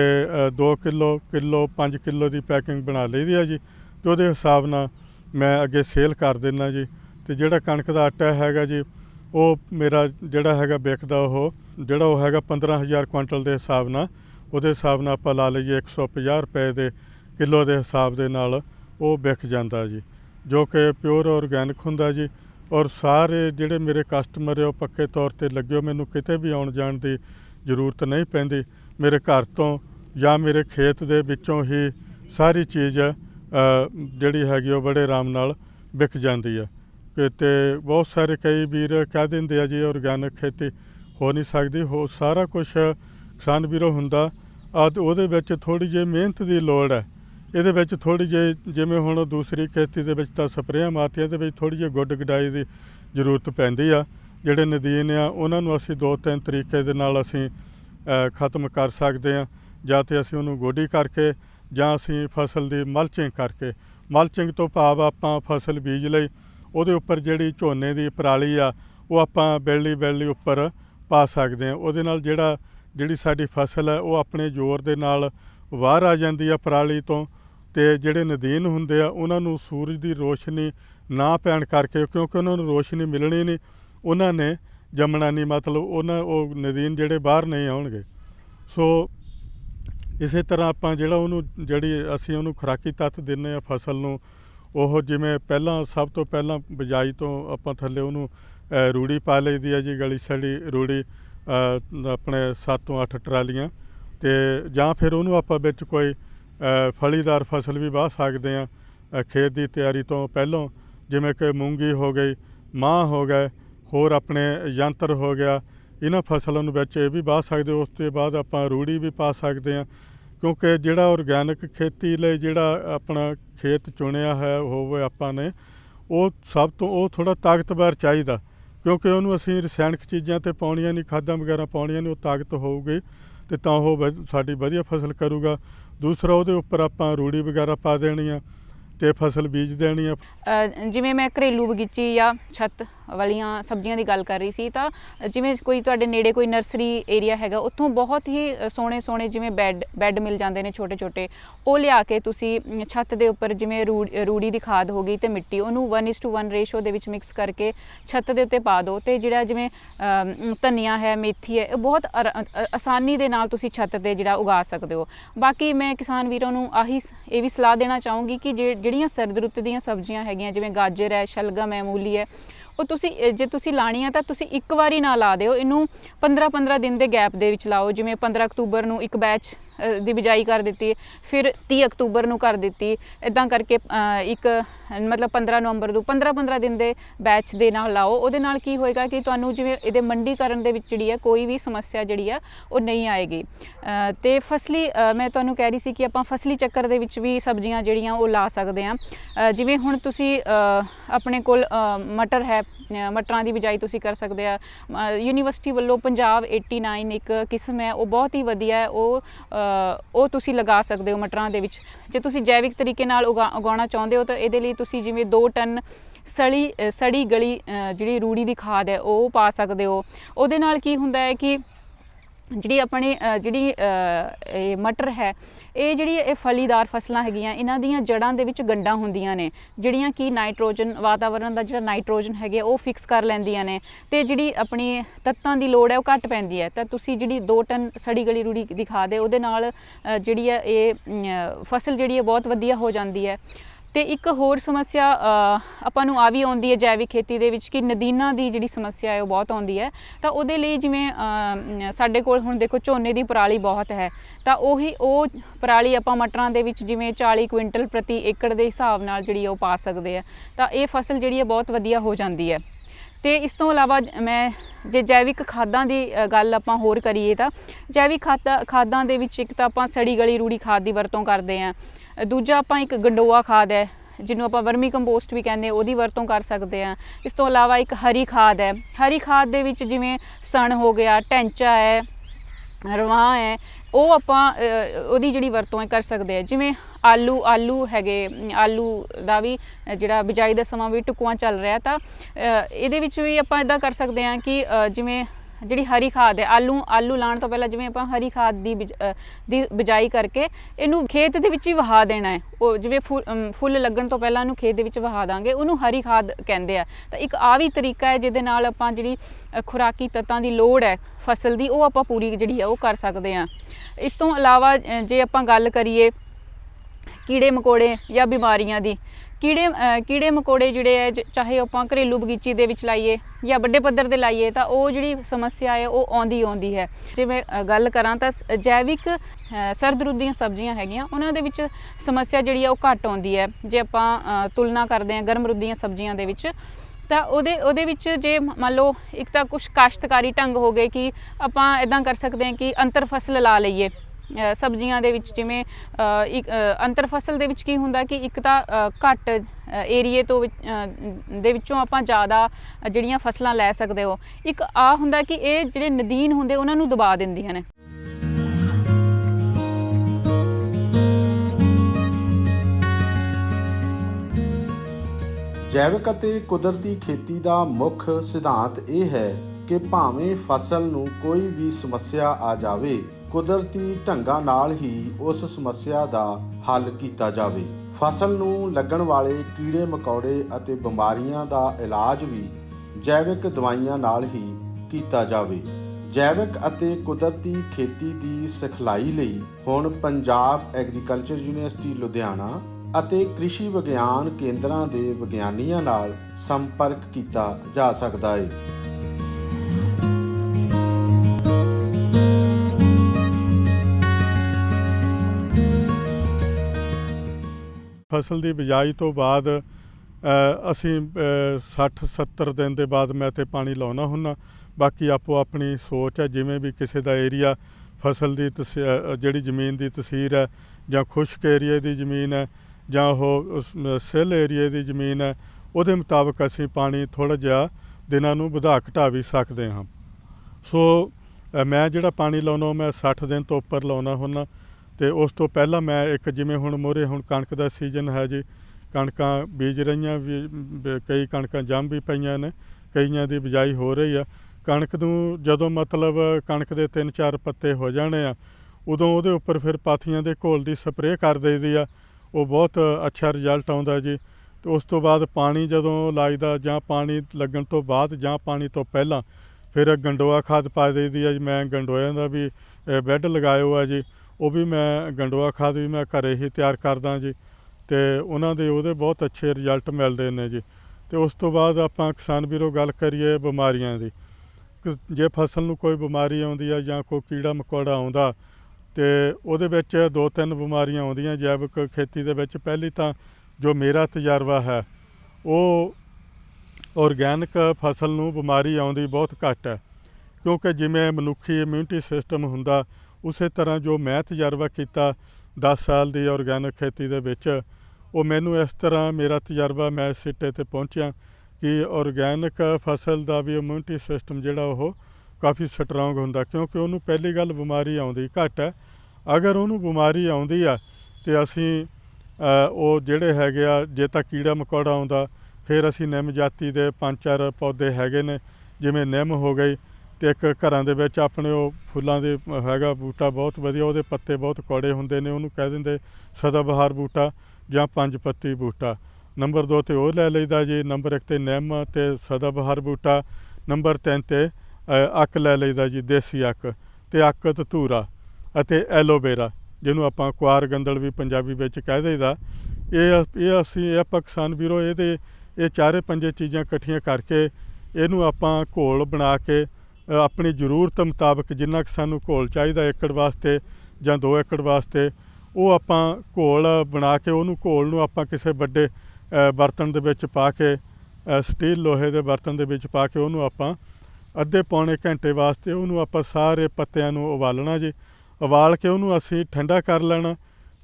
2 ਕਿਲੋ ਕਿਲੋ 5 ਕਿਲੋ ਦੀ ਪੈਕਿੰਗ ਬਣਾ ਲਈਦੀ ਆ ਜੀ। ਤੇ ਉਹਦੇ ਹਿਸਾਬ ਨਾਲ ਮੈਂ ਅੱਗੇ ਸੇਲ ਕਰ ਦਿੰਦਾ ਜੀ। ਤੇ ਜਿਹੜਾ ਕਣਕ ਦਾ ਆਟਾ ਹੈਗਾ ਜੀ, ਉਹ ਮੇਰਾ ਜਿਹੜਾ ਹੈਗਾ ਵਿਕਦਾ ਉਹ, ਜਿਹੜਾ ਉਹ ਹੈਗਾ 15000 ਕੁਇੰਟਲ ਦੇ ਹਿਸਾਬ ਨਾਲ, ਉਹਦੇ ਹਿਸਾਬ ਨਾਲ ਆਪਾਂ ਲਾ ਲਈਏ 150 ਰੁਪਏ ਦੇ ਕਿਲੋ ਦੇ ਹਿਸਾਬ ਦੇ ਨਾਲ ਉਹ ਵਿਕ ਜਾਂਦਾ ਜੀ। ਜੋ ਕਿ ਪਿਓਰ ਆਰਗੈਨਿਕ ਹੁੰਦਾ ਜੀ। ਔਰ ਸਾਰੇ ਜਿਹੜੇ ਮੇਰੇ ਕਸਟਮਰ ਆ, ਉਹ ਪੱਕੇ ਤੌਰ ਤੇ ਲੱਗਿਓ ਮੈਨੂੰ ਕਿਤੇ ਵੀ ਆਉਣ ਜਾਣ ਦੀ ਜ਼ਰੂਰਤ ਨਹੀਂ ਪੈਂਦੀ। ਮੇਰੇ ਘਰ ਤੋਂ ਜਾਂ ਮੇਰੇ ਖੇਤ ਦੇ ਵਿੱਚੋਂ ਹੀ ਸਾਰੀ ਚੀਜ਼ ਜਿਹੜੀ ਹੈਗੀ ਉਹ ਬੜੇ ਆਰਾਮ ਨਾਲ ਵਿਕ ਜਾਂਦੀ ਆ। ਕਿ ਤੇ ਬਹੁਤ ਸਾਰੇ ਕਈ ਵੀਰ ਕਹਿ ਦਿੰਦੇ ਆ ਜੀ ਆਰਗੈਨਿਕ ਖੇਤੀ ਹੋ ਨਹੀਂ ਸਕਦੀ। ਹੋ, ਸਾਰਾ ਕੁਝ ਕਿਸਾਨ ਵੀਰੋ ਹੁੰਦਾ। ਆ ਉਹਦੇ ਵਿੱਚ ਥੋੜੀ ਜਿਹੀ ਮਿਹਨਤ ਦੀ ਲੋੜ ਹੈ। ਇਹਦੇ ਵਿੱਚ ਥੋੜੀ ਜਿਹੀ, ਜਿਵੇਂ ਹੁਣ ਦੂਸਰੀ ਖੇਤੀ ਦੇ ਵਿੱਚ ਤਾਂ ਸਪਰੇਆਂ ਮਾਰਤੀਆਂ, ਇਹਦੇ ਵਿੱਚ ਥੋੜੀ ਜਿਹੀ ਗੁੱਡ ਗਡਾਈ ਦੀ ਜ਼ਰੂਰਤ ਪੈਂਦੀ ਆ। ਜਿਹੜੇ ਨਦੀਨ ਆ, ਉਹਨਾਂ ਨੂੰ ਅਸੀਂ ਦੋ ਤਿੰਨ ਤਰੀਕੇ ਦੇ ਨਾਲ ਅਸੀਂ ਖਤਮ ਕਰ ਸਕਦੇ ਆ। ਜਾਂ ਤੇ ਅਸੀਂ ਉਹਨੂੰ ਗੋਡੀ ਕਰਕੇ, ਜਾਂ ਅਸੀਂ ਫਸਲ ਦੀ ਮਲਚਿੰਗ ਕਰਕੇ। ਮਲਚਿੰਗ ਤੋਂ ਭਾਵ ਆਪਾਂ ਫਸਲ ਬੀਜ ਲਈ, ਉਹਦੇ ਉੱਪਰ ਜਿਹੜੀ ਝੋਨੇ ਦੀ ਪਰਾਲੀ ਆ, ਉਹ ਆਪਾਂ ਬੈਲੀ ਬੈਲੀ ਉੱਪਰ ਪਾ ਸਕਦੇ ਆ। ਉਹਦੇ ਨਾਲ ਜਿਹੜਾ, ਜਿਹੜੀ ਸਾਡੀ ਫਸਲ ਹੈ ਉਹ ਆਪਣੇ ਜ਼ੋਰ ਦੇ ਨਾਲ ਬਾਹਰ ਆ ਜਾਂਦੀ ਆ ਪਰਾਲੀ ਤੋਂ। ਤੇ ਜਿਹੜੇ ਨਦੀਨ ਹੁੰਦੇ ਆ, ਉਹਨਾਂ ਨੂੰ ਸੂਰਜ ਦੀ ਰੋਸ਼ਨੀ ਨਾ ਪੈਣ ਕਰਕੇ, ਕਿਉਂਕਿ ਉਹਨਾਂ ਨੂੰ ਰੋਸ਼ਨੀ ਮਿਲਣੀ ਨਹੀਂ, ਉਹਨਾਂ ਨੇ ਜੰਮਣਾ ਨਹੀਂ, ਮਤਲਬ ਉਹਨਾਂ, ਉਹ ਨਦੀਨ ਜਿਹੜੇ ਬਾਹਰ ਨਹੀਂ ਆਉਣਗੇ। ਸੋ ਇਸੇ ਤਰ੍ਹਾਂ ਆਪਾਂ ਜਿਹੜਾ ਉਹਨੂੰ, ਜਿਹੜੀ ਅਸੀਂ ਉਹਨੂੰ ਖੁਰਾਕੀ ਤੱਤ ਦਿੰਨੇ ਆ ਫਸਲ ਨੂੰ, ਉਹ ਜਿਵੇਂ ਪਹਿਲਾਂ, ਸਭ ਤੋਂ ਪਹਿਲਾਂ ਬਿਜਾਈ ਤੋਂ ਆਪਾਂ ਥੱਲੇ ਉਹਨੂੰ ਰੂੜੀ ਪਾ ਲਈਦੀ ਆ ਜੀ, ਗਲੀ ਸੜੀ ਰੂੜੀ ਆਪਣੇ 7 ਤੋਂ 8 ਟਰਾਲੀਆਂ ਤੇ ਜਾਂ ਫਿਰ ਉਹਨੂੰ ਆਪਾਂ ਵਿੱਚ ਕੋਈ ਫਲੀਦਾਰ ਫਸਲ ਵੀ ਵਾਹ ਸਕਦੇ ਆ ਖੇਤ ਦੀ ਤਿਆਰੀ ਤੋਂ ਪਹਿਲਾਂ ਜਿਵੇਂ ਕਿ ਮੂੰਗੀ ਹੋ ਗਈ, ਮਾਹ ਹੋ ਗਏ ਹੋਰ ਆਪਣੇ ਯੰਤਰ ਹੋ ਗਿਆ, ਇਹਨਾਂ ਫਸਲਾਂ ਨੂੰ ਵਿੱਚ ਇਹ ਵੀ ਵਾਹ ਸਕਦੇ ਉਸ ਤੋਂ ਬਾਅਦ ਆਪਾਂ ਰੂੜੀ ਵੀ ਪਾ ਸਕਦੇ ਆ ਕਿਉਂਕਿ ਜਿਹੜਾ ਆਰਗੈਨਿਕ ਖੇਤੀ ਲਈ ਜਿਹੜਾ ਆਪਣਾ ਖੇਤ ਚੁਣਿਆ ਹੈ ਹੋਵੇ ਆਪਾਂ ਨੇ, ਉਹ ਸਭ ਤੋਂ, ਉਹ ਥੋੜਾ ਤਾਕਤਵਰ ਚਾਹੀਦਾ। ਕਿਉਂਕਿ ਉਹਨੂੰ ਅਸੀਂ ਰਸਾਇਣਿਕ ਚੀਜ਼ਾਂ ਤੇ ਪਾਉਣੀਆਂ ਨਹੀਂ, ਖਾਦਾਂ ਵਗੈਰਾ ਪਾਉਣੀਆਂ ਨਹੀਂ, ਉਹ ਤਾਕਤ ਹੋਊਗੀ। ਤੇ ਤਾਂ ਉਹ ਵਧ- ਸਾਡੀ ਵਧੀਆ ਫਸਲ ਕਰੂਗਾ। ਦੂਸਰਾ ਉਹਦੇ ਉੱਪਰ ਆਪਾਂ ਰੂੜੀ ਵਗੈਰਾ ਪਾ ਦੇਣੀ ਆ ਤੇ ਫਸਲ ਬੀਜ ਦੇਣੀ ਆ। ਅ, ਜਿਵੇਂ ਮੈਂ ਘਰੇਲੂ ਬਗੀਚੀ ਜਾਂ ਛੱਤ ਵਾਲੀਆਂ ਸਬਜ਼ੀਆਂ ਦੀ ਗੱਲ ਕਰ ਰਹੀ ਸੀ, ਤਾਂ ਜਿਵੇਂ ਕੋਈ ਤੁਹਾਡੇ ਨੇੜੇ ਕੋਈ ਨਰਸਰੀ ਏਰੀਆ ਹੈਗਾ, ਉੱਥੋਂ ਬਹੁਤ ਹੀ ਸੋਹਣੇ ਸੋਹਣੇ ਜਿਵੇਂ ਬੈੱਡ ਬੈੱਡ ਮਿਲ ਜਾਂਦੇ ਨੇ ਛੋਟੇ ਛੋਟੇ। ਉਹ ਲਿਆ ਕੇ ਤੁਸੀਂ ਛੱਤ ਦੇ ਉੱਪਰ ਜਿਵੇਂ ਰੂ- ਰੂੜੀ ਦੀ ਖਾਦ ਹੋ ਗਈ ਤੇ ਮਿੱਟੀ, ਉਹਨੂੰ 1:1 ਰੇਸ਼ੋ ਦੇ ਵਿੱਚ ਮਿਕਸ ਕਰਕੇ ਛੱਤ ਦੇ ਉੱਤੇ ਪਾ ਦਿਓ ਤੇ ਜਿਹੜਾ ਜਿਵੇਂ ਧਨੀਆ ਹੈ, ਮੇਥੀ ਹੈ, ਇਹ ਬਹੁਤ ਅਰ- ਆਸਾਨੀ ਦੇ ਨਾਲ ਤੁਸੀਂ ਛੱਤ ਤੇ ਜਿਹੜਾ ਉਗਾ ਸਕਦੇ ਹੋ। ਬਾਕੀ ਮੈਂ ਕਿਸਾਨ ਵੀਰਾਂ ਨੂੰ ਆਹੀ ਸ- ਇਹ ਵੀ ਸਲਾਹ ਦੇਣਾ ਚਾਹੂੰਗੀ ਕਿ ਜੇ- ਜਿਹੜੀਆਂ ਸਰਦ ਰੁੱਤ ਦੀਆਂ ਸਬਜ਼ੀਆਂ ਹੈਗੀਆਂ, ਜਿਵੇਂ ਗਾਜਰ ਹੈ, ਸ਼ਲਗਮ ਹੈ, ਮੂਲੀ ਹੈ ਉਹ ਤੁਸੀਂ ਜੇ ਤੁਸੀਂ ਲਾਣੀ ਆ ਤਾਂ ਤੁਸੀਂ ਇੱਕ ਵਾਰੀ ਨਾ ਲਾ ਦਿਓ। ਇਹਨੂੰ 15-15 ਦਿਨ ਦੇ ਗੈਪ ਦੇ ਵਿੱਚ ਲਾਓ। ਜਿਵੇਂ 15 ਅਕਤੂਬਰ ਨੂੰ ਇੱਕ ਬੈਚ ਦੀ ਬਿਜਾਈ ਕਰ ਦਿੱਤੀ, ਫਿਰ 30 ਅਕਤੂਬਰ ਨੂੰ ਕਰ ਦਿੱਤੀ। ਇਦਾਂ ਕਰਕੇ ਇੱਕ ਮਤਲਬ 15 ਨਵੰਬਰ ਨੂੰ 15 15 ਦਿਨ ਦੇ ਬੈਚ ਦੇ ਨਾਲ ਲਾਓ। ਉਹਦੇ ਨਾਲ ਕੀ ਹੋਏਗਾ ਕਿ ਤੁਹਾਨੂੰ ਜਿਵੇਂ ਇਹਦੇ ਮੰਡੀਕਰਨ ਦੇ ਵਿੱਚ ਜਿਹੜੀ ਹੈ ਕੋਈ ਵੀ ਸਮੱਸਿਆ ਜਿਹੜੀ ਆ ਉਹ ਨਹੀਂ ਆਏਗੀ। ਅ, ਤੇ ਫਸਲੀ ਮੈਂ ਤੁਹਾਨੂੰ ਕਹਿ ਰਹੀ ਸੀ ਕਿ ਆਪਾਂ ਫਸਲੀ ਚੱਕਰ ਦੇ ਵਿੱਚ ਵੀ ਸਬਜ਼ੀਆਂ ਜਿਹੜੀਆਂ ਉਹ ਲਾ ਸਕਦੇ ਹਾਂ ਜਿਵੇਂ ਹੁਣ ਤੁਸੀਂ ਆਪਣੇ ਕੋਲ ਮਟਰ ਹੈ ਮਟਰਾਂ ਦੀ ਬਿਜਾਈ ਤੁਸੀਂ ਕਰ ਸਕਦੇ ਆ। ਯੂਨੀਵਰਸਿਟੀ ਵੱਲੋਂ ਪੰਜਾਬ 89 ਇੱਕ ਕਿਸਮ ਹੈ, ਉਹ ਬਹੁਤ ਹੀ ਵਧੀਆ ਹੈ, ਉਹ ਉਹ ਤੁਸੀਂ ਲਗਾ ਸਕਦੇ ਹੋ ਮਟਰਾਂ ਦੇ ਵਿੱਚ। ਜੇ ਤੁਸੀਂ ਜੈਵਿਕ ਤਰੀਕੇ ਨਾਲ ਉਗਾ- ਉਗਾਉਣਾ ਚਾਹੁੰਦੇ ਹੋ ਤਾਂ ਇਹਦੇ ਲਈ ਤੁਸੀਂ ਜਿਵੇਂ 2 ਟਨ ਸੜੀ ਸੜੀ ਗਲੀ ਜਿਹੜੀ ਰੂੜੀ ਦੀ ਖਾਦ ਹੈ, ਉਹ ਪਾ ਸਕਦੇ ਹੋ। ਉਹਦੇ ਨਾਲ ਕੀ ਹੁੰਦਾ ਹੈ ਕਿ ਜਿਹੜੀ ਆਪਣੇ ਜਿਹੜੀ ਇਹ ਮਟਰ ਹੈ ਇਹ ਜਿਹੜੀ ਇਹ ਫਲੀਦਾਰ ਫਸਲਾਂ ਹੈਗੀਆਂ, ਇਹਨਾਂ ਦੀਆਂ ਜੜਾਂ ਦੇ ਵਿੱਚ ਗੰਡਾਂ ਹੁੰਦੀਆਂ ਨੇ, ਜਿਹੜੀਆਂ ਕਿ ਨਾਈਟ੍ਰੋਜਨ ਵਾਤਾਵਰਣ ਦਾ ਜਿਹੜਾ ਨਾਈਟ੍ਰੋਜਨ ਹੈਗੇ, ਉਹ ਫਿਕਸ ਕਰ ਲੈਂਦੀਆਂ ਨੇ। ਤੇ ਜਿਹੜੀ ਆਪਣੀ ਤੱਤਾਂ ਦੀ ਲੋੜ ਹੈ, ਉਹ ਘੱਟ ਪੈਂਦੀ ਹੈ। ਤਾਂ ਤੁਸੀਂ ਜਿਹੜੀ 2 ਟਨ ਸੜੀ ਗਲੀ ਰੂੜੀ ਦਿਖਾ ਦੇ, ਉਹਦੇ ਨਾਲ ਜਿਹੜੀ ਹੈ ਇਹ ਫਸਲ ਜਿਹੜੀ ਹੈ, ਬਹੁਤ ਵਧੀਆ ਹੋ ਜਾਂਦੀ ਹੈ। ਤੇ ਇੱਕ ਹੋਰ ਸਮੱਸਿਆ ਆਪਾਂ ਨੂੰ ਆ ਵੀ ਆਉਂਦੀ ਹੈ ਜੈਵਿਕ ਖੇਤੀ ਦੇ ਵਿੱਚ ਕਿ ਨਦੀਨਾਂ ਦੀ ਜਿਹੜੀ ਸਮੱਸਿਆ ਹੈ ਉਹ ਬਹੁਤ ਆਉਂਦੀ ਹੈ। ਤਾਂ ਉਹਦੇ ਲਈ ਜਿਵੇਂ ਸਾਡੇ ਕੋਲ ਹੁਣ ਦੇਖੋ ਝੋਨੇ ਦੀ ਪਰਾਲੀ ਬਹੁਤ ਹੈ। ਤਾਂ ਉਹੀ, ਉਹ ਪਰਾਲੀ ਆਪਾਂ ਮਟਰਾਂ ਦੇ ਵਿੱਚ ਜਿਵੇਂ 40 ਕੁਇੰਟਲ ਪ੍ਰਤੀ ਏਕੜ ਦੇ ਹਿਸਾਬ ਨਾਲ ਜਿਹੜੀ ਹੈ ਉਹ ਪਾ ਸਕਦੇ ਆ। ਤਾਂ ਇਹ ਫਸਲ ਜਿਹੜੀ ਹੈ ਬਹੁਤ ਵਧੀਆ ਹੋ ਜਾਂਦੀ ਹੈ। ਤੇ ਇਸ ਤੋਂ ਇਲਾਵਾ ਮੈਂ, ਜੇ ਜੈਵਿਕ ਖਾਦਾਂ ਦੀ ਗੱਲ ਆਪਾਂ ਹੋਰ ਕਰੀਏ ਤਾਂ ਜੈਵਿਕ ਖਾਦਾਂ ਖਾਦਾਂ ਦੇ ਵਿੱਚ ਇੱਕ ਤਾਂ ਆਪਾਂ ਸੜੀ ਗਲੀ ਰੂੜੀ ਖਾਦ ਦੀ ਵਰਤੋਂ ਕਰਦੇ ਹਾਂ। ਦੂਜਾ ਆਪਾਂ ਇੱਕ ਗੰਡੋਆ ਖਾਦ ਹੈ, ਜਿਹਨੂੰ ਆਪਾਂ ਵਰਮੀ ਕੰਪੋਸਟ ਵੀ ਕਹਿੰਦੇ, ਉਹਦੀ ਵਰਤੋਂ ਕਰ ਸਕਦੇ ਹਾਂ। ਇਸ ਤੋਂ ਇਲਾਵਾ ਇੱਕ ਹਰੀ ਖਾਦ ਹੈ। ਹਰੀ ਖਾਦ ਦੇ ਵਿੱਚ ਜਿਵੇਂ ਸਣ ਹੋ ਗਿਆ, ਟੈਂਚਾ ਹੈ, ਰਵਾਂ ਹੈ, ਉਹ ਆਪਾਂ ਉਹਦੀ ਜਿਹੜੀ ਵਰਤੋਂ ਹੈ ਕਰ ਸਕਦੇ ਆ ਜਿਵੇਂ ਆਲੂ ਆਲੂ ਹੈਗੇ, ਆਲੂ ਦਾ ਵੀ, ਜਿਹੜਾ ਬਿਜਾਈ ਦਾ ਸਮਾਂ ਵੀ ਟੁਕਵਾ ਚੱਲ ਰਿਹਾ ਤਾਂ ਇਹਦੇ ਵਿੱਚ ਵੀ ਆਪਾਂ ਇਦਾਂ ਕਰ ਸਕਦੇ ਹਾਂ ਕਿ ਜਿਵੇਂ ਜਿਹੜੀ ਹਰੀ ਖਾਦ ਹੈ, ਆਲੂ ਆਲੂ ਲਾਉਣ ਤੋਂ ਪਹਿਲਾਂ ਜਿਵੇਂ ਆਪਾਂ ਹਰੀ ਖਾਦ ਦੀ ਬਿਜ- ਦੀ ਬਿਜਾਈ ਕਰਕੇ ਇਹਨੂੰ ਖੇਤ ਦੇ ਵਿੱਚ ਹੀ ਵਹਾ ਦੇਣਾ ਹੈ। ਉਹ ਜਿਵੇਂ ਫੁੱਲ ਫੁੱਲ ਲੱਗਣ ਤੋਂ ਪਹਿਲਾਂ ਇਹਨੂੰ ਖੇਤ ਦੇ ਵਿੱਚ ਵਹਾ ਦਾਂਗੇ, ਉਹਨੂੰ ਹਰੀ ਖਾਦ ਕਹਿੰਦੇ ਆ। ਤਾਂ ਇੱਕ ਆ ਵੀ ਤਰੀਕਾ ਹੈ ਜਿਹਦੇ ਨਾਲ ਆਪਾਂ ਜਿਹੜੀ ਖੁਰਾਕੀ ਤੱਤਾਂ ਦੀ ਲੋੜ ਹੈ ਫਸਲ ਦੀ, ਉਹ ਆਪਾਂ ਪੂਰੀ ਜਿਹੜੀ ਹੈ ਉਹ ਕਰ ਸਕਦੇ ਹਾਂ। ਇਸ ਤੋਂ ਇਲਾਵਾ ਜੇ ਆਪਾਂ ਗੱਲ ਕਰੀਏ ਕੀੜੇ ਮકોੜੇ ਜਾਂ ਬਿਮਾਰੀਆਂ ਦੀ ਕੀੜੇ ਕੀੜੇ ਮકોੜੇ ਜਿਹੜੇ ਹੈ ਜ- ਚਾਹੇ ਆਪਾਂ ਘਰੇਲੂ ਬਗੀਚੀ ਦੇ ਵਿੱਚ ਲਾਈਏ ਜਾਂ ਵੱਡੇ ਪੱਧਰ ਤੇ ਲਾਈਏ ਤਾਂ ਉਹ ਜਿਹੜੀ ਸਮੱਸਿਆ ਹੈ ਉਹ ਆਉਂਦੀ ਆਉਂਦੀ ਹੈ। ਜੇ ਮੈਂ ਗੱਲ ਕਰਾਂ ਤਾਂ ਜੈਵਿਕ ਅ, ਸਰਦ ਰੁੱਤ ਦੀਆਂ ਸਬਜ਼ੀਆਂ ਹੈਗੀਆਂ ਉਹਨਾਂ ਦੇ ਵਿੱਚ ਸਮੱਸਿਆ ਜਿਹੜੀ ਹੈ ਉਹ ਘੱਟ ਆਉਂਦੀ ਹੈ। ਜੇ ਆਪਾਂ ਤੁਲਨਾ ਕਰਦੇ ਹਾਂ ਗਰਮ ਰੁੱਤ ਦੀਆਂ ਸਬਜ਼ੀਆਂ ਦੇ ਵਿੱਚ ਤਾਂ ਉਹਦੇ ਉਹਦੇ ਵਿੱਚ ਜੇ ਮੰਨ ਲਓ ਇੱਕ ਤਾਂ ਕੁਝ ਕਾਸ਼ਤਕਾਰੀ ਢੰਗ ਹੋ ਗਏ ਕਿ ਆਪਾਂ ਇਦਾਂ ਕਰ ਸਕਦੇ ਹਾਂ ਕਿ ਅੰਤਰ ਫਸਲ ਲਾ ਲਈਏ। ਸਬਜ਼ੀਆਂ ਦੇ ਵਿੱਚ ਜਿਵੇਂ ਅੰਤਰ ਫਸਲ ਦੇ ਵਿੱਚ ਕੀ ਹੁੰਦਾ ਕਿ ਇੱਕ ਤਾਂ ਘੱਟ ਏਰੀਏ ਤੋਂ ਦੇ ਵਿੱਚੋਂ ਆਪਾਂ ਜ਼ਿਆਦਾ ਜਿਹੜੀਆਂ ਫਸਲਾਂ ਲੈ ਸਕਦੇ ਹੋ। ਇੱਕ ਆ ਹੁੰਦਾ ਕਿ ਇਹ ਜਿਹੜੇ ਨਦੀਨ ਹੁੰਦੇ, ਉਹਨਾਂ ਨੂੰ ਦਬਾ ਦਿੰਦੀਆਂ ਨੇ। ਜੈਵਿਕ ਅਤੇ ਕੁਦਰਤੀ ਖੇਤੀ ਦਾ ਮੁੱਖ ਸਿਧਾਂਤ ਇਹ ਹੈ ਕਿ ਭਾਵੇਂ ਫਸਲ ਨੂੰ ਕੋਈ ਵੀ ਸਮੱਸਿਆ ਆ ਜਾਵੇ ਕੁਦਰਤੀ ਢੰਗਾਂ ਨਾਲ ਹੀ ਉਸ ਸਮੱਸਿਆ ਦਾ ਹੱਲ ਕੀਤਾ ਜਾਵੇ। ਫਸਲ ਨੂੰ ਲੱਗਣ ਵਾਲੇ ਕੀੜੇ ਮਕੌੜੇ ਅਤੇ ਬਿਮਾਰੀਆਂ ਦਾ ਇਲਾਜ ਵੀ ਜੈਵਿਕ ਦਵਾਈਆਂ ਨਾਲ ਹੀ ਕੀਤਾ ਜਾਵੇ। ਜੈਵਿਕ ਅਤੇ ਕੁਦਰਤੀ ਖੇਤੀ ਦੀ ਸਿਖਲਾਈ ਲਈ ਹੁਣ ਪੰਜਾਬ ਐਗਰੀਕਲਚਰ ਯੂਨੀਵਰਸਿਟੀ ਲੁਧਿਆਣਾ ਅਤੇ ਕ੍ਰਿਸ਼ੀ ਵਿਗਿਆਨ ਕੇਂਦਰਾਂ ਦੇ ਵਿਗਿਆਨੀਆਂ ਨਾਲ ਸੰਪਰਕ ਕੀਤਾ ਜਾ ਸਕਦਾ ਹੈ ਫਸਲ ਦੀ ਬਿਜਾਈ ਤੋਂ ਬਾਅਦ ਅਸੀਂ 60 70 ਦਿਨ ਦੇ ਬਾਅਦ ਮੈਂ ਤੇ ਪਾਣੀ ਲਾਉਣਾ ਹੁੰਨਾ ਬਾਕੀ ਆਪੋ ਆਪਣੀ ਸੋਚ ਹੈ, ਜਿਵੇਂ ਵੀ ਕਿਸੇ ਦਾ ਏਰੀਆ ਫਸਲ ਦੀ ਤਸ- ਜਿਹੜੀ ਜ਼ਮੀਨ ਦੀ ਤਸੀਰ ਹੈ, ਜਾਂ ਖੁਸ਼ਕ ਏਰੀਏ ਦੀ ਜ਼ਮੀਨ ਹੈ, ਜਾਂ ਉਹ ਉਸ ਮ- ਸਿੱਲ ਏਰੀਏ ਦੀ ਜ਼ਮੀਨ ਹੈ, ਉਹਦੇ ਮੁਤਾਬਕ ਅਸੀਂ ਪਾਣੀ ਥੋੜਾ ਜਿਹਾ ਦਿਨਾਂ ਨੂੰ ਵਧਾ ਘਟਾ ਵੀ ਸਕਦੇ ਹਾਂ। ਸੋ ਮੈਂ ਜਿਹੜਾ ਪਾਣੀ ਲਾਉਣਾ ਮੈਂ 60 ਦਿਨ ਤੋਂ ਉੱਪਰ ਲਾਉਣਾ ਹੁੰਨਾ ਤੇ ਉਸ ਤੋਂ ਪਹਿਲਾਂ ਮੈਂ ਇੱਕ ਜਿਵੇਂ ਹੁਣ ਮੋਰੇ ਹੁਣ ਕਣਕ ਦਾ ਸੀਜ਼ਨ ਹੈ ਜੀ, ਕਣਕਾਂ ਬੀਜ ਰਹੀਆਂ ਵੀ ਕਈ ਕਣਕਾਂ ਜੰਮ ਵੀ ਪਈਆਂ ਨੇ, ਕਈਆਂ ਦੀ ਬਿਜਾਈ ਹੋ ਰਹੀ ਆ। ਕਣਕ ਨੂੰ ਜਦੋਂ ਮਤਲਬ ਕਣਕ ਦੇ ਤਿੰਨ ਚਾਰ ਪੱਤੇ ਹੋ ਜਾਣੇ ਆ, ਉਦੋਂ ਉਹਦੇ ਉੱਪਰ ਫਿਰ ਪਾਥੀਆਂ ਦੇ ਘੋਲ ਦੀ ਸਪਰੇਅ ਕਰ ਦਈਦੀ ਆ। ਉਹ ਬਹੁਤ ਅੱਛਾ ਰਿਜ਼ਲਟ ਆਉਂਦਾ ਜੀ। ਤੇ ਉਸ ਤੋਂ ਬਾਅਦ ਪਾਣੀ ਜਦੋਂ ਲੱਗਦਾ ਜਾਂ ਪਾਣੀ ਲੱਗਣ ਤੋਂ ਬਾਅਦ ਜਾਂ ਪਾਣੀ ਤੋਂ ਪਹਿਲਾਂ, ਫਿਰ ਗੰਡੋਆ ਖਾਦ ਪਾ ਦਈਦੀ ਆ ਜੀ। ਮੈਂ ਗੰਡੋਇਆਂ ਦਾ ਵੀ ਬੈੱਡ ਲਗਾਇਓ ਆ ਜੀ। ਉਹ ਵੀ ਮੈਂ ਗੰਡੋਆ ਖਾਦ ਵੀ ਮੈਂ ਘਰੇ ਹੀ ਤਿਆਰ ਕਰਦਾ ਜੀ ਤੇ ਉਹਨਾਂ ਦੇ ਉਹਦੇ ਬਹੁਤ ਅੱਛੇ ਰਿਜ਼ਲਟ ਮਿਲਦੇ ਨੇ ਜੀ। ਤੇ ਉਸ ਤੋਂ ਬਾਅਦ ਆਪਾਂ ਕਿਸਾਨ ਵੀਰੋ ਗੱਲ ਕਰੀਏ ਬਿਮਾਰੀਆਂ ਦੀ। ਕਿ ਜੇ ਫਸਲ ਨੂੰ ਕੋਈ ਬਿਮਾਰੀ ਆਉਂਦੀ ਆ ਜਾਂ ਕੋਈ ਕੀੜਾ ਮਕੌੜਾ ਆਉਂਦਾ ਤੇ ਉਹਦੇ ਵਿੱਚ ਦੋ ਤਿੰਨ ਬਿਮਾਰੀਆਂ ਆਉਂਦੀਆਂ, ਜੈਵਿਕ ਖੇਤੀ ਦੇ ਵਿੱਚ ਪਹਿਲੀ ਤਾਂ ਜੋ ਮੇਰਾ ਤਜਰਬਾ ਹੈ, ਉਹ ਆਰਗੈਨਿਕ ਫਸਲ ਨੂੰ ਬਿਮਾਰੀ ਆਉਂਦੀ ਬਹੁਤ ਘੱਟ ਹੈ। ਕਿਉਂਕਿ ਜਿਵੇਂ ਮਨੁੱਖੀ ਇਮਿਊਨਿਟੀ ਸਿਸਟਮ ਹੁੰਦਾ ਉਸੇ ਤਰ੍ਹਾਂ ਜੋ ਮੈਂ ਤਜਰਬਾ ਕੀਤਾ 10 ਸਾਲ ਦੀ ਆਰਗੈਨਿਕ ਖੇਤੀ ਦੇ ਵਿੱਚ, ਉਹ ਮੈਨੂੰ ਇਸ ਤਰ੍ਹਾਂ ਮੇਰਾ ਤਜਰਬਾ ਮੈਂ ਇਸ ਸਿੱਟੇ ਤੇ ਪਹੁੰਚਿਆ ਕਿ ਆਰਗੈਨਿਕ ਫਸਲ ਦਾ ਵੀ ਇਮਿਊਨਿਟੀ ਸਿਸਟਮ ਜਿਹੜਾ ਉਹ ਕਾਫੀ ਸਟਰੋਂਗ ਹੁੰਦਾ, ਕਿਉਂਕਿ ਉਹਨੂੰ ਪਹਿਲੀ ਗੱਲ ਬਿਮਾਰੀ ਆਉਂਦੀ ਘੱਟ ਹੈ। ਅਗਰ ਉਹਨੂੰ ਬਿਮਾਰੀ ਆਉਂਦੀ ਆ ਤੇ ਅਸੀਂ ਉਹ ਜਿਹੜੇ ਹੈਗੇ ਆ, ਜੇ ਤਾਂ ਕੀੜਾ ਮਕੌੜਾ ਆਉਂਦਾ, ਫਿਰ ਅਸੀਂ ਨਿੰਮ ਜਾਤੀ ਦੇ ਪੰਜ ਚਾਰ ਪੌਦੇ ਹੈਗੇ ਨੇ, ਜਿਵੇਂ ਨਿੰਮ ਹੋ ਗਈ ਤੇ ਇੱਕ ਘਰਾਂ ਦੇ ਵਿੱਚ ਆਪਣੇ ਉਹ ਫੁੱਲਾਂ ਦੇ ਹੈਗਾ ਬੂਟਾ ਬਹੁਤ ਵਧੀਆ, ਉਹਦੇ ਪੱਤੇ ਬਹੁਤ ਕੌੜੇ ਹੁੰਦੇ ਨੇ, ਉਹਨੂੰ ਕਹਿ ਦਿੰਦੇ ਸਦਾਬਹਾਰ ਬੂਟਾ ਜਾਂ ਪੰਜ ਪੱਤੀ ਬੂਟਾ। ਨੰਬਰ 2 ਤੇ ਉਹ ਲੈ ਲਈਦਾ ਜੀ, ਨੰਬਰ 1 ਤੇ ਨਿੰਮ ਤੇ ਸਦਾਬਹਾਰ ਬੂਟਾ, ਨੰਬਰ 3 ਤੇ ਅੱਕ ਲੈ ਲਈਦਾ ਜੀ, ਦੇਸੀ ਅੱਕ ਤੇ ਅੱਕ ਧਤੂਰਾ ਅਤੇ ਐਲੋਵੇਰਾ, ਜਿਹਨੂੰ ਆਪਾਂ ਕੁਆਰ ਗੰਦਲ ਵੀ ਪੰਜਾਬੀ ਵਿੱਚ ਕਹਿ ਦਈਦਾ। ਇਹ ਇਹ ਅਸੀਂ, ਇਹ ਆਪਾਂ ਕਿਸਾਨ ਵੀਰੋ ਇਹਦੇ, ਇਹ ਚਾਰੇ ਪੰਜੇ ਚੀਜ਼ਾਂ ਇਕੱਠੀਆਂ ਕਰਕੇ ਇਹਨੂੰ ਆਪਾਂ ਘੋਲ ਬਣਾ ਕੇ ਆਪਣੀ ਜ਼ਰੂਰਤ ਮੁਤਾਬਕ ਜਿੰਨਾ ਕਿ ਸਾਨੂੰ ਘੋਲ ਚਾਹੀਦਾ ਏਕੜ ਵਾਸਤੇ ਜਾਂ 2 ਏਕੜ ਵਾਸਤੇ, ਉਹ ਆਪਾਂ ਘੋਲ ਬਣਾ ਕੇ ਉਹਨੂੰ ਘੋਲ ਨੂੰ ਆਪਾਂ ਕਿਸੇ ਵੱਡੇ ਬਰਤਨ ਦੇ ਵਿੱਚ ਪਾ ਕੇ ਸਟੀਲ ਲੋਹੇ ਦੇ ਬਰਤਨ ਦੇ ਵਿੱਚ ਪਾ ਕੇ ਉਹਨੂੰ ਆਪਾਂ ਅੱਧੇ ਪੌਣੇ ਘੰਟੇ ਵਾਸਤੇ ਉਹਨੂੰ ਆਪਾਂ ਸਾਰੇ ਪੱਤਿਆਂ ਨੂੰ ਉਬਾਲਣਾ ਜੀ। ਉਬਾਲ ਕੇ ਉਹਨੂੰ ਅਸੀਂ ਠੰਡਾ ਕਰ ਲੈਣਾ,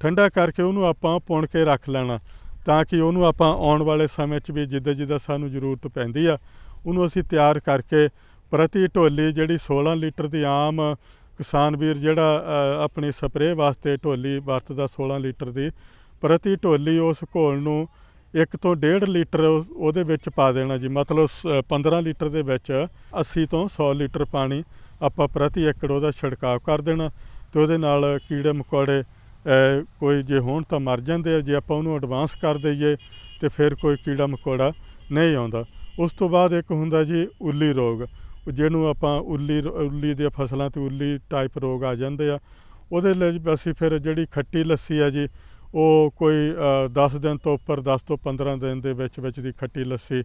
ਠੰਡਾ ਕਰਕੇ ਉਹਨੂੰ ਆਪਾਂ ਪੁਣ ਕੇ ਰੱਖ ਲੈਣਾ ਤਾਂ ਕਿ ਉਹਨੂੰ ਆਪਾਂ ਆਉਣ ਵਾਲੇ ਸਮੇਂ 'ਚ ਵੀ ਜਿੱਦਾਂ ਜਿੱਦਾਂ ਸਾਨੂੰ ਜ਼ਰੂਰਤ ਪੈਂਦੀ ਆ, ਉਹਨੂੰ ਅਸੀਂ ਤਿਆਰ ਕਰਕੇ ਪ੍ਰਤੀ ਢੋਲੀ ਜਿਹੜੀ 16 ਲੀਟਰ ਦੀ ਆਮ ਕਿਸਾਨ ਵੀਰ ਜਿਹੜਾ ਆਪਣੀ ਸਪਰੇਅ ਵਾਸਤੇ ਢੋਲੀ ਵਰਤਦਾ 16 ਲੀਟਰ ਦੀ, ਪ੍ਰਤੀ ਢੋਲੀ ਉਸ ਘੋਲ ਨੂੰ ਇੱਕ ਤੋਂ ਡੇਢ ਲੀਟਰ ਉਹਦੇ ਵਿੱਚ ਪਾ ਦੇਣਾ ਜੀ। ਮਤਲਬ ਸ- 15 ਲੀਟਰ ਦੇ ਵਿੱਚ 80 ਤੋਂ 100 ਲੀਟਰ ਪਾਣੀ ਆਪਾਂ ਪ੍ਰਤੀ ਏਕੜ ਉਹਦਾ ਛਿੜਕਾਅ ਕਰ ਦੇਣਾ ਤੇ ਉਹਦੇ ਨਾਲ ਕੀੜੇ ਮਕੌੜੇ ਕੋਈ ਜੇ ਹੋਣ ਤਾਂ ਮਰ ਜਾਂਦੇ ਆ। ਜੇ ਆਪਾਂ ਉਹਨੂੰ ਐਡਵਾਂਸ ਕਰ ਦਈਏ ਤੇ ਫਿਰ ਕੋਈ ਕੀੜਾ ਮਕੌੜਾ ਨਹੀਂ ਆਉਂਦਾ। ਉਸ ਤੋਂ ਬਾਅਦ ਇੱਕ ਹੁੰਦਾ ਜੀ ਉੱਲੀ ਰੋਗ। ਜਿਹਨੂੰ ਆਪਾਂ ਉੱਲੀ ਰੋ- ਉੱਲੀ ਦੀਆਂ ਫਸਲਾਂ ਤੇ ਉੱਲੀ ਟਾਈਪ ਰੋਗ ਆ ਜਾਂਦੇ ਆ ਉਹਦੇ ਲਈ ਅਸੀਂ ਫਿਰ ਜਿਹੜੀ ਖੱਟੀ ਲੱਸੀ ਆ ਜੀ ਉਹ ਕੋਈ ਅ, 10 ਦਿਨ ਤੋਂ ਉੱਪਰ 10 ਤੋਂ 15 ਦਿਨ ਦੇ ਵਿੱਚ ਵਿੱਚ ਦੀ ਖੱਟੀ ਲੱਸੀ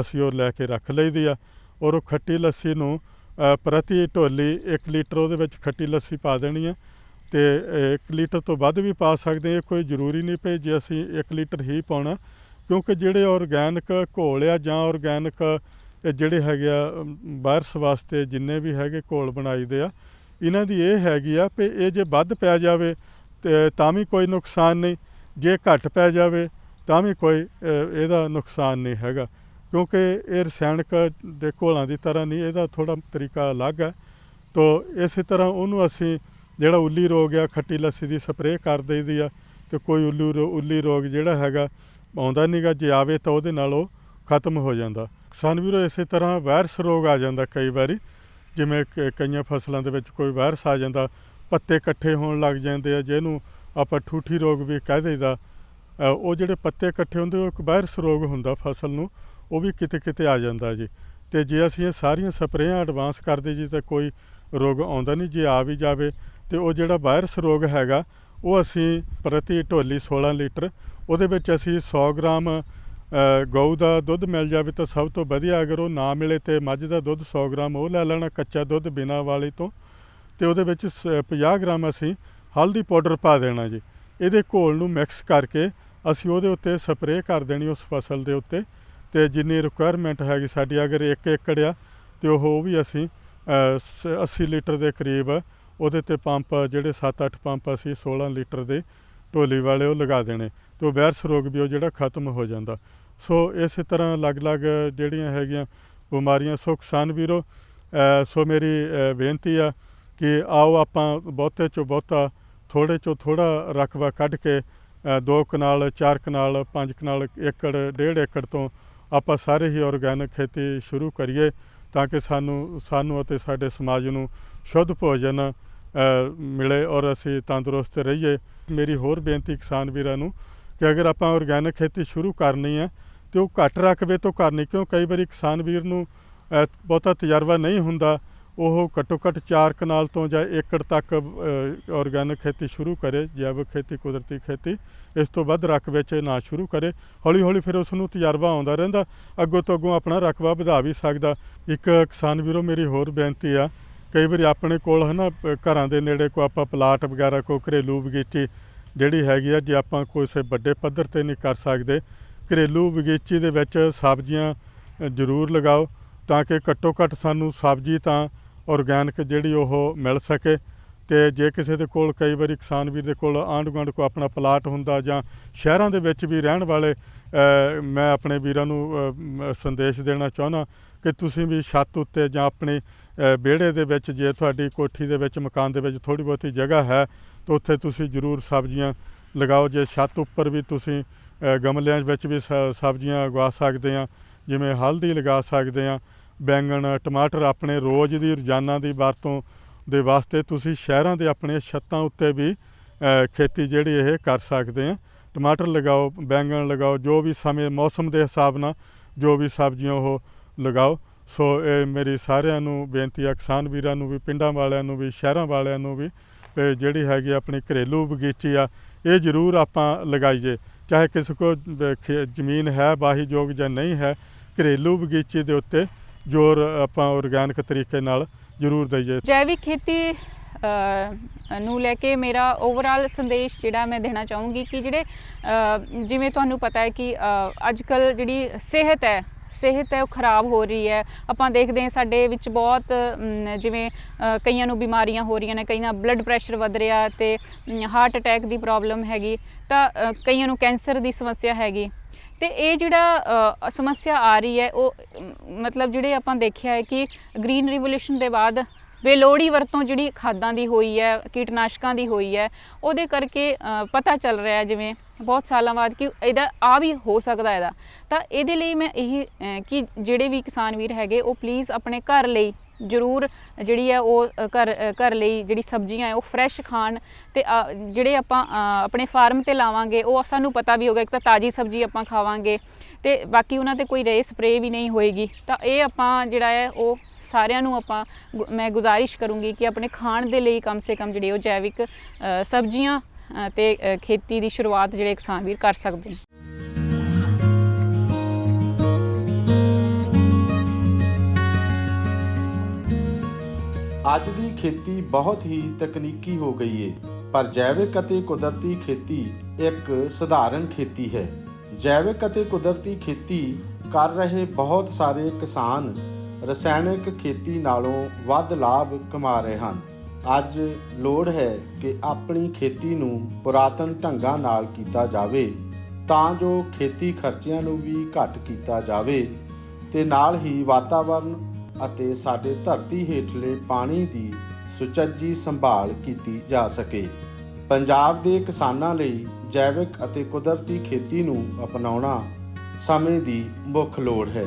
ਅਸੀਂ ਉਹ ਲੈ ਕੇ ਰੱਖ ਲਈਦੀ ਆ। ਔਰ ਉਹ ਖੱਟੀ ਲੱਸੀ ਨੂੰ ਪ੍ਰਤੀ ਢੋਲੀ 1 ਲੀਟਰ ਉਹਦੇ ਵਿੱਚ ਖੱਟੀ ਲੱਸੀ ਪਾ ਦੇਣੀ ਹੈ ਤੇ 1 ਲੀਟਰ ਤੋਂ ਵੱਧ ਵੀ ਪਾ ਸਕਦੇ ਹਾਂ ਇਹ ਕੋਈ ਜ਼ਰੂਰੀ ਨਹੀਂ ਪਈ ਜੇ ਅਸੀਂ 1 ਲੀਟਰ ਹੀ ਪਾਉਣਾ ਕਿਉਂਕਿ ਜਿਹੜੇ ਆਰਗੈਨਿਕ ਘੋਲ ਆ ਜਾਂ ਆਰਗੈਨਿਕ ਜਿਹੜੇ ਹੈਗੇ ਆ ਅਮ, ਵਾਇਰਸ ਵਾਸਤੇ ਜਿੰਨੇ ਵੀ ਹੈਗੇ ਘੋਲ ਬਣਾਈਦੇ ਆ ਇਹਨਾਂ ਦੀ ਇਹ ਹੈਗੀ ਆ ਵੀ ਇਹ ਜੇ ਵੱਧ ਪੈ ਜਾਵੇ ਤੇ ਤਾਂ ਵੀ ਕੋਈ ਨੁਕਸਾਨ ਨਹੀਂ ਜੇ ਘੱਟ ਪੈ ਜਾਵੇ ਤਾਂ ਵੀ ਕੋਈ ਇਹਦਾ ਨੁਕਸਾਨ ਨਹੀਂ ਹੈਗਾ। ਕਿਉਂਕਿ ਇਹ ਰਸਾਇਣਕ ਦੇ ਘੋਲਾਂ ਦੀ ਤਰ੍ਹਾਂ ਨਹੀਂ ਇਹਦਾ ਥੋੜਾ ਤਰੀਕਾ ਅਲੱਗ ਹੈ ਤੋ ਇਸੇ ਤਰ੍ਹਾਂ ਉਹਨੂੰ ਅਸੀਂ ਜਿਹੜਾ ਉੱਲੀ ਰੋਗ ਆ ਖੱਟੀ ਲੱਸੀ ਦੀ ਸਪਰੇਅ ਕਰ ਦਈਦੀ ਆ ਤੇ ਕੋਈ ਉੱਲੂ ਰੋ- ਉੱਲੀ ਰੋਗ ਜਿਹੜਾ ਹੈਗਾ ਆਉਂਦਾ ਨਹੀਂਗਾ ਜੇ ਆਵੇ ਤਾਂ ਉਹਦੇ ਨਾਲ ਉਹ ਖਤਮ ਹੋ ਜਾਂਦਾ। ਕਿਸਾਨ ਵੀਰੋ, ਇਸੇ ਤਰ੍ਹਾਂ ਵਾਇਰਸ ਰੋਗ ਆ ਜਾਂਦਾ ਕਈ ਵਾਰੀ। ਜਿਵੇਂ ਕ- ਕਈਆਂ ਫਸਲਾਂ ਦੇ ਵਿੱਚ ਕੋਈ ਵਾਇਰਸ ਆ ਜਾਂਦਾ, ਪੱਤੇ ਇਕੱਠੇ ਹੋਣ ਲੱਗ ਜਾਂਦੇ ਆ, ਜਿਹਨੂੰ ਆਪਾਂ ਠੂਠੀ ਰੋਗ ਵੀ ਕਹਿ ਦਈਦਾ। ਉਹ ਜਿਹੜੇ ਪੱਤੇ ਇਕੱਠੇ ਹੁੰਦੇ, ਉਹ ਇੱਕ ਵਾਇਰਸ ਰੋਗ ਹੁੰਦਾ ਫਸਲ ਨੂੰ, ਉਹ ਵੀ ਕਿਤੇ ਕਿਤੇ ਆ ਜਾਂਦਾ ਜੀ। ਤੇ ਜੇ ਅਸੀਂ ਇਹ ਸਾਰੀਆਂ ਸਪਰੇਆਂ ਐਡਵਾਂਸ ਕਰਦੇ ਜੀ, ਤਾਂ ਕੋਈ ਰੋਗ ਆਉਂਦਾ ਨਹੀਂ। ਜੇ ਆ ਵੀ ਜਾਵੇ, ਤੇ ਉਹ ਜਿਹੜਾ ਵਾਇਰਸ ਰੋਗ ਹੈਗਾ, ਉਹ ਅਸੀਂ ਪ੍ਰਤੀ ਢੋਲੀ 16 ਲੀਟਰ, ਉਹਦੇ ਵਿੱਚ ਅਸੀਂ 100 ਗ੍ਰਾਮ ਗਊ ਦਾ ਦੁੱਧ ਮਿਲ ਜਾਵੇ ਤਾਂ ਸਭ ਤੋਂ ਵਧੀਆ ਅਗਰ ਉਹ ਨਾ ਮਿਲੇ ਤੇ ਮੱਝ ਦਾ ਦੁੱਧ 100 ਗ੍ਰਾਮ ਉਹ ਲੈ ਲੈਣਾ ਕੱਚਾ ਦੁੱਧ ਬਿਨਾ ਵਾਲੇ ਤੋਂ। ਤੇ ਉਹਦੇ ਵਿੱਚ ਸ- 50 ਗ੍ਰਾਮ ਅਸੀਂ ਹਲਦੀ ਪਾਊਡਰ ਪਾ ਦੇਣਾ ਜੀ। ਇਹਦੇ ਘੋਲ ਨੂੰ ਮਿਕਸ ਕਰਕੇ ਅਸੀਂ ਉਹਦੇ ਉੱਤੇ ਸਪਰੇਅ ਕਰ ਦੇਣੀ ਉਸ ਫਸਲ ਦੇ ਉੱਤੇ। ਤੇ ਜਿੰਨੀ ਰਿਕੁਆਇਰਮੈਂਟ ਹੈਗੀ ਸਾਡੀ, ਅਗਰ 1 ਏਕੜ ਆ ਤੇ ਉਹ ਉਹ ਵੀ ਅਸੀਂ ਸ- 80 ਲੀਟਰ ਦੇ ਕਰੀਬ ਉਹਦੇ ਤੇ ਪੰਪ ਜਿਹੜੇ 7-8 ਪੰਪ ਅਸੀਂ 16 ਲੀਟਰ ਦੇ ਢੋਲੀ ਵਾਲੇ ਉਹ ਲਗਾ ਦੇਣੇ ਤੇ ਉਹ ਵਾਇਰਸ ਰੋਗ ਵੀ ਉਹ ਜਿਹੜਾ ਖਤਮ ਹੋ ਜਾਂਦਾ। ਸੋ ਇਸੇ ਤਰ੍ਹਾਂ ਅਲੱਗ-ਅਲੱਗ ਜਿਹੜੀਆਂ ਹੈਗੀਆਂ ਬਿਮਾਰੀਆਂ ਸੋ ਕਿਸਾਨ ਵੀਰੋ ਅ, ਸੋ ਮੇਰੀ ਬੇਨਤੀ ਆ ਕਿ ਆਓ ਆਪਾਂ ਬਹੁਤੇ ਚੋਂ ਬਹੁਤਾ ਥੋੜੇ ਚੋਂ ਥੋੜਾ ਰਕਬਾ ਕੱਢ ਕੇ ਅ, ਦੋ ਕਨਾਲ ਚਾਰ ਕਨਾਲ ਪੰਜ ਕਨਾਲ ਏਕੜ ਡੇਢ ਏਕੜ ਤੋਂ ਆਪਾਂ ਸਾਰੇ ਹੀ ਆਰਗੈਨਿਕ ਖੇਤੀ ਸ਼ੁਰੂ ਕਰੀਏ ਤਾਂ ਕਿ ਸਾਨੂੰ ਸਾਨੂੰ ਅਤੇ ਸਾਡੇ ਸਮਾਜ ਨੂੰ ਸ਼ੁੱਧ ਭੋਜਨ ਮਿਲੇ ਔਰ ਅਸੀਂ ਤੰਦਰੁਸਤ ਰਹੀਏ। ਮੇਰੀ ਹੋਰ ਬੇਨਤੀ ਕਿਸਾਨ ਵੀਰਾਂ ਨੂੰ ਕਿ ਅਗਰ ਆਪਾਂ ਆਰਗੈਨਿਕ ਖੇਤੀ ਸ਼ੁਰੂ ਕਰਨੀ ਹੈ ਤੇ ਉਹ ਘੱਟ ਰਕਬੇ ਤੋਂ ਕਰਨੀ, ਕਿਉਂ ਕਈ ਵਾਰੀ ਕਿਸਾਨ ਵੀਰ ਨੂੰ ਬਹੁਤਾ ਤਜਰਬਾ ਨਹੀਂ ਹੁੰਦਾ, ਉਹ ਘੱਟੋ ਘੱਟ 4 ਕਨਾਲ ਤੋਂ ਜਾਂ ਏਕੜ ਤੱਕ ਆਰਗੈਨਿਕ ਖੇਤੀ ਸ਼ੁਰੂ ਕਰੇ, ਜੈਵਿਕ ਖੇਤੀ, ਕੁਦਰਤੀ ਖੇਤੀ, ਇਸ ਤੋਂ ਵੱਧ ਰਕਬੇ 'ਚ ਨਾ ਸ਼ੁਰੂ ਕਰੇ ਹੌਲੀ ਹੌਲੀ ਫਿਰ ਉਸ ਨੂੰ ਤਜਰਬਾ ਆਉਂਦਾ ਰਹਿੰਦਾ, ਅੱਗੋਂ ਤੋਂ ਅੱਗੋਂ ਆਪਣਾ ਰਕਬਾ ਵਧਾ ਵੀ ਸਕਦਾ। ਇੱਕ ਕਿਸਾਨ ਵੀਰੋ, ਮੇਰੀ ਹੋਰ ਬੇਨਤੀ ਆ ਕਈ ਵਾਰੀ ਆਪਣੇ ਕੋਲ ਹੈ ਨਾ ਪ- ਘਰਾਂ ਦੇ ਨੇੜੇ ਕੋਈ ਆਪਾਂ ਪਲਾਟ ਵਗੈਰਾ ਕੋਈ ਘਰੇਲੂ ਬਗੀਚੀ ਜਿਹੜੀ ਹੈਗੀ ਆ ਜੇ ਆਪਾਂ ਕਿਸੇ ਵੱਡੇ ਪੱਧਰ ਤੇ ਨਹੀਂ ਕਰ ਸਕਦੇ ਘਰੇਲੂ ਬਗੀਚੀ ਦੇ ਵਿੱਚ ਸਬਜ਼ੀਆਂ ਅ, ਜ਼ਰੂਰ ਲਗਾਓ ਤਾਂ ਕਿ ਘੱਟੋ ਘੱਟ ਸਾਨੂੰ ਸਬਜ਼ੀ ਤਾਂ ਆਰਗੈਨਿਕ ਜਿਹੜੀ ਉਹ ਮਿਲ ਸਕੇ ਤੇ ਜੇ ਕਿਸੇ ਦੇ ਕੋਲ ਕਈ ਵਾਰੀ ਕਿਸਾਨ ਵੀਰ ਦੇ ਕੋਲ ਆਂਢ ਗੁਆਂਢ ਕੋ ਆਪਣਾ ਪਲਾਟ ਹੁੰਦਾ ਜਾਂ ਸ਼ਹਿਰਾਂ ਦੇ ਵਿੱਚ ਵੀ ਰਹਿਣ ਵਾਲੇ ਅ, ਮੈਂ ਆਪਣੇ ਵੀਰਾਂ ਨੂੰ ਅ, ਮ- ਸੰਦੇਸ਼ ਦੇਣਾ ਚਾਹੁੰਦਾ ਕਿ ਤੁਸੀਂ ਵੀ ਛੱਤ ਉੱਤੇ ਜਾਂ ਆਪਣੀ ਵਿਹੜੇ ਦੇ ਵਿੱਚ ਜੇ ਤੁਹਾਡੀ ਕੋਠੀ ਦੇ ਵਿੱਚ, ਮਕਾਨ ਦੇ ਵਿੱਚ ਥੋੜੀ ਬਹੁਤੀ ਜਗ੍ਹਾ ਹੈ, ਤਾਂ ਉੱਥੇ ਤੁਸੀਂ ਜ਼ਰੂਰ ਸਬਜ਼ੀਆਂ ਲਗਾਓ। ਜੇ ਛੱਤ ਉੱਪਰ ਵੀ ਤੁਸੀਂ ਗਮਲਿਆਂ ਵਿੱਚ ਵੀ ਸਬਜ਼ੀਆਂ ਉਗਾ ਸਕਦੇ ਆ ਜਿਵੇਂ ਹਲਦੀ ਲਗਾ ਸਕਦੇ ਆ ਬੈਂਗਣ, ਟਮਾਟਰ ਆਪਣੇ ਰੋਜ਼ ਦੀ ਰੋਜ਼ਾਨਾ ਦੀ ਵਰਤੋਂ ਦੇ ਵਾਸਤੇ ਤੁਸੀਂ ਸ਼ਹਿਰਾਂ ਦੇ ਆਪਣੇ ਛੱਤਾਂ ਉੱਤੇ ਵੀ ਖੇਤੀ ਜਿਹੜੀ ਇਹ ਕਰ ਸਕਦੇ ਆ ਟਮਾਟਰ ਲਗਾਓ, ਬੈਂਗਣ ਲਗਾਓ, ਜੋ ਵੀ ਸਮੇਂ, ਮੌਸਮ ਦੇ ਹਿਸਾਬ ਨਾਲ ਜੋ ਵੀ ਸਬਜ਼ੀਆਂ ਉਹ ਲਗਾਓ। ਸੋ ਇਹ ਮੇਰੀ ਸਾਰਿਆਂ ਨੂੰ ਬੇਨਤੀ ਆ, ਕਿਸਾਨ ਵੀਰਾਂ ਨੂੰ ਵੀ, ਪਿੰਡਾਂ ਵਾਲਿਆਂ ਨੂੰ ਵੀ, ਸ਼ਹਿਰਾਂ ਵਾਲਿਆਂ ਨੂੰ ਵੀ, ਤੇ ਜਿਹੜੀ ਹੈਗੀ ਆਪਣੀ ਘਰੇਲੂ ਬਗੀਚੀ ਆ, ਇਹ ਜ਼ਰੂਰ ਆਪਾਂ ਲਗਾਈਏ। ਚਾਹੇ ਕਿਸੇ ਕੋ ਖੇ- ਜ਼ਮੀਨ ਹੈ, ਬਾਹੀਯੋਗ ਜਾਂ ਨਹੀਂ ਹੈ, ਘਰੇਲੂ ਬਗੀਚੀ ਦੇ ਉੱਤੇ ਜ਼ੋਰ ਆਪਾਂ ਆਰਗੈਨਿਕ ਤਰੀਕੇ ਨਾਲ ਜ਼ਰੂਰ ਦਈਏ। ਜੈਵਿਕ ਖੇਤੀ ਨੂੰ ਲੈ ਕੇ ਮੇਰਾ ਓਵਰਆਲ ਸੰਦੇਸ਼ ਜਿਹੜਾ ਮੈਂ ਦੇਣਾ ਚਾਹੂੰਗੀ ਕਿ ਜਿਹੜੇ ਜਿਵੇਂ ਤੁਹਾਨੂੰ ਪਤਾ ਹੈ ਕਿ ਅੱਜ ਕੱਲ ਜਿਹੜੀ ਸਿਹਤ ਹੈ ਸਿਹਤ ਹੈ, ਉਹ ਖਰਾਬ ਹੋ ਰਹੀ ਹੈ। ਆਪਾਂ ਦੇਖਦੇ ਹਾਂ ਸਾਡੇ ਵਿੱਚ ਬਹੁਤ ਜਿਵੇਂ ਕਈਆਂ ਨੂੰ ਬਿਮਾਰੀਆਂ ਹੋ ਰਹੀਆਂ ਨੇ, ਕਈਆਂ ਬਲੱਡ ਪ੍ਰੈਸ਼ਰ ਵਧ ਰਿਹਾ ਤੇ ਹਾਰਟ ਅਟੈਕ ਦੀ ਪ੍ਰੋਬਲਮ ਹੈਗੀ। ਤਾਂ ਕਈਆਂ ਨੂੰ ਕੈਂਸਰ ਦੀ ਸਮੱਸਿਆ ਹੈਗੀ। ਤੇ ਇਹ ਜਿਹੜਾ ਸਮੱਸਿਆ ਆ ਰਹੀ ਹੈ, ਉਹ ਮਤਲਬ ਜਿਹੜੇ ਆਪਾਂ ਦੇਖਿਆ ਹੈ ਕਿ ਗ੍ਰੀਨ ਰਿਵੋਲੂਸ਼ਨ ਦੇ ਬਾਅਦ ਬੇਲੋੜੀ ਵਰਤੋਂ ਜਿਹੜੀ ਖਾਦਾਂ ਦੀ ਹੋਈ ਹੈ, ਕੀਟਨਾਸ਼ਕਾਂ ਦੀ ਹੋਈ ਹੈ, ਉਹਦੇ ਕਰਕੇ ਪਤਾ ਚੱਲ ਰਿਹਾ ਜਿਵੇਂ ਬਹੁਤ ਸਾਲਾਂ ਬਾਅਦ ਕਿ ਇਹਦਾ ਆ ਵੀ ਹੋ ਸਕਦਾ ਇਹਦਾ। ਤਾਂ ਇਹਦੇ ਲਈ ਮੈਂ ਇਹੀ ਕਿ ਜਿਹੜੇ ਵੀ ਕਿਸਾਨ ਵੀਰ ਹੈਗੇ ਉਹ ਪਲੀਜ਼ ਆਪਣੇ ਘਰ ਲਈ ਜ਼ਰੂਰ ਜਿਹੜੀ ਹੈ ਉਹ ਘਰ ਘਰ ਲਈ ਜਿਹੜੀ ਸਬਜ਼ੀਆਂ ਹੈ ਉਹ ਫਰੈਸ਼ ਖਾਣ ਤੇ ਅ, ਜਿਹੜੇ ਆਪਾਂ ਆਪਣੇ ਫਾਰਮ ਤੇ ਲਾਵਾਂਗੇ ਉਹ ਸਾਨੂੰ ਪਤਾ ਵੀ ਹੋਗਾ ਇੱਕ ਤਾਂ ਤਾਜ਼ੀ ਸਬਜ਼ੀ ਆਪਾਂ ਖਾਵਾਂਗੇ ਤੇ ਬਾਕੀ ਉਹਨਾਂ ਤੇ ਕੋਈ ਰੇ ਸਪਰੇ ਵੀ ਨਹੀਂ ਹੋਏਗੀ। ਤਾਂ ਇਹ ਆਪਾਂ ਜਿਹੜਾ ਹੈ ਉਹ ਸਾਰਿਆਂ ਨੂੰ ਆਪਾਂ ਗੁ- ਮੈਂ ਗੁਜ਼ਾਰਿਸ਼ ਕਰੂੰਗੀ ਕਿ ਆਪਣੇ ਖਾਣ ਦੇ ਲਈ ਕਮ ਸੇ ਕਮ ਜਿਹੜੇ ਉਹ ਜੈਵਿਕ ਸਬਜ਼ੀਆਂ ਤੇ ਖੇਤੀ ਦੀ ਸ਼ੁਰੂਆਤ ਜਿਹੜੇ ਕਿਸਾਨ ਵੀਰ ਕਰ ਸਕਦੇ ਨੇ। ਅੱਜ ਦੀ ਖੇਤੀ ਬਹੁਤ ਹੀ ਤਕਨੀਕੀ ਹੋ ਗਈ ਏ, ਪਰ ਜੈਵਿਕ ਅਤੇ ਕੁਦਰਤੀ ਖੇਤੀ ਇੱਕ ਸਧਾਰਨ ਖੇਤੀ ਹੈ। ਜੈਵਿਕ ਅਤੇ ਕੁਦਰਤੀ ਖੇਤੀ ਕਰ ਰਹੇ ਬਹੁਤ ਸਾਰੇ ਕਿਸਾਨ ਰਸਾਇਣਿਕ ਖੇਤੀ ਨਾਲੋਂ ਵੱਧ ਲਾਭ ਕਮਾ ਰਹੇ ਹਨ। ਅੱਜ ਲੋੜ ਹੈ ਕਿ ਆਪਣੀ ਖੇਤੀ ਨੂੰ ਪੁਰਾਤਨ ਢੰਗਾਂ ਨਾਲ ਕੀਤਾ ਜਾਵੇ, ਤਾਂ ਜੋ ਖੇਤੀ ਖਰਚਿਆਂ ਨੂੰ ਵੀ ਘੱਟ ਕੀਤਾ ਜਾਵੇ ਤੇ ਨਾਲ ਹੀ ਵਾਤਾਵਰਣ ਅਤੇ ਸਾਡੇ ਧਰਤੀ ਹੇਠਲੇ ਪਾਣੀ ਦੀ ਸੁਚੱਜੀ ਸੰਭਾਲ ਕੀਤੀ ਜਾ ਸਕੇ। ਪੰਜਾਬ ਦੇ ਕਿਸਾਨਾਂ ਲਈ ਜੈਵਿਕ ਅਤੇ ਕੁਦਰਤੀ ਖੇਤੀ ਨੂੰ ਅਪਣਾਉਣਾ ਸਮੇਂ ਦੀ ਮੁੱਖ ਲੋੜ ਹੈ।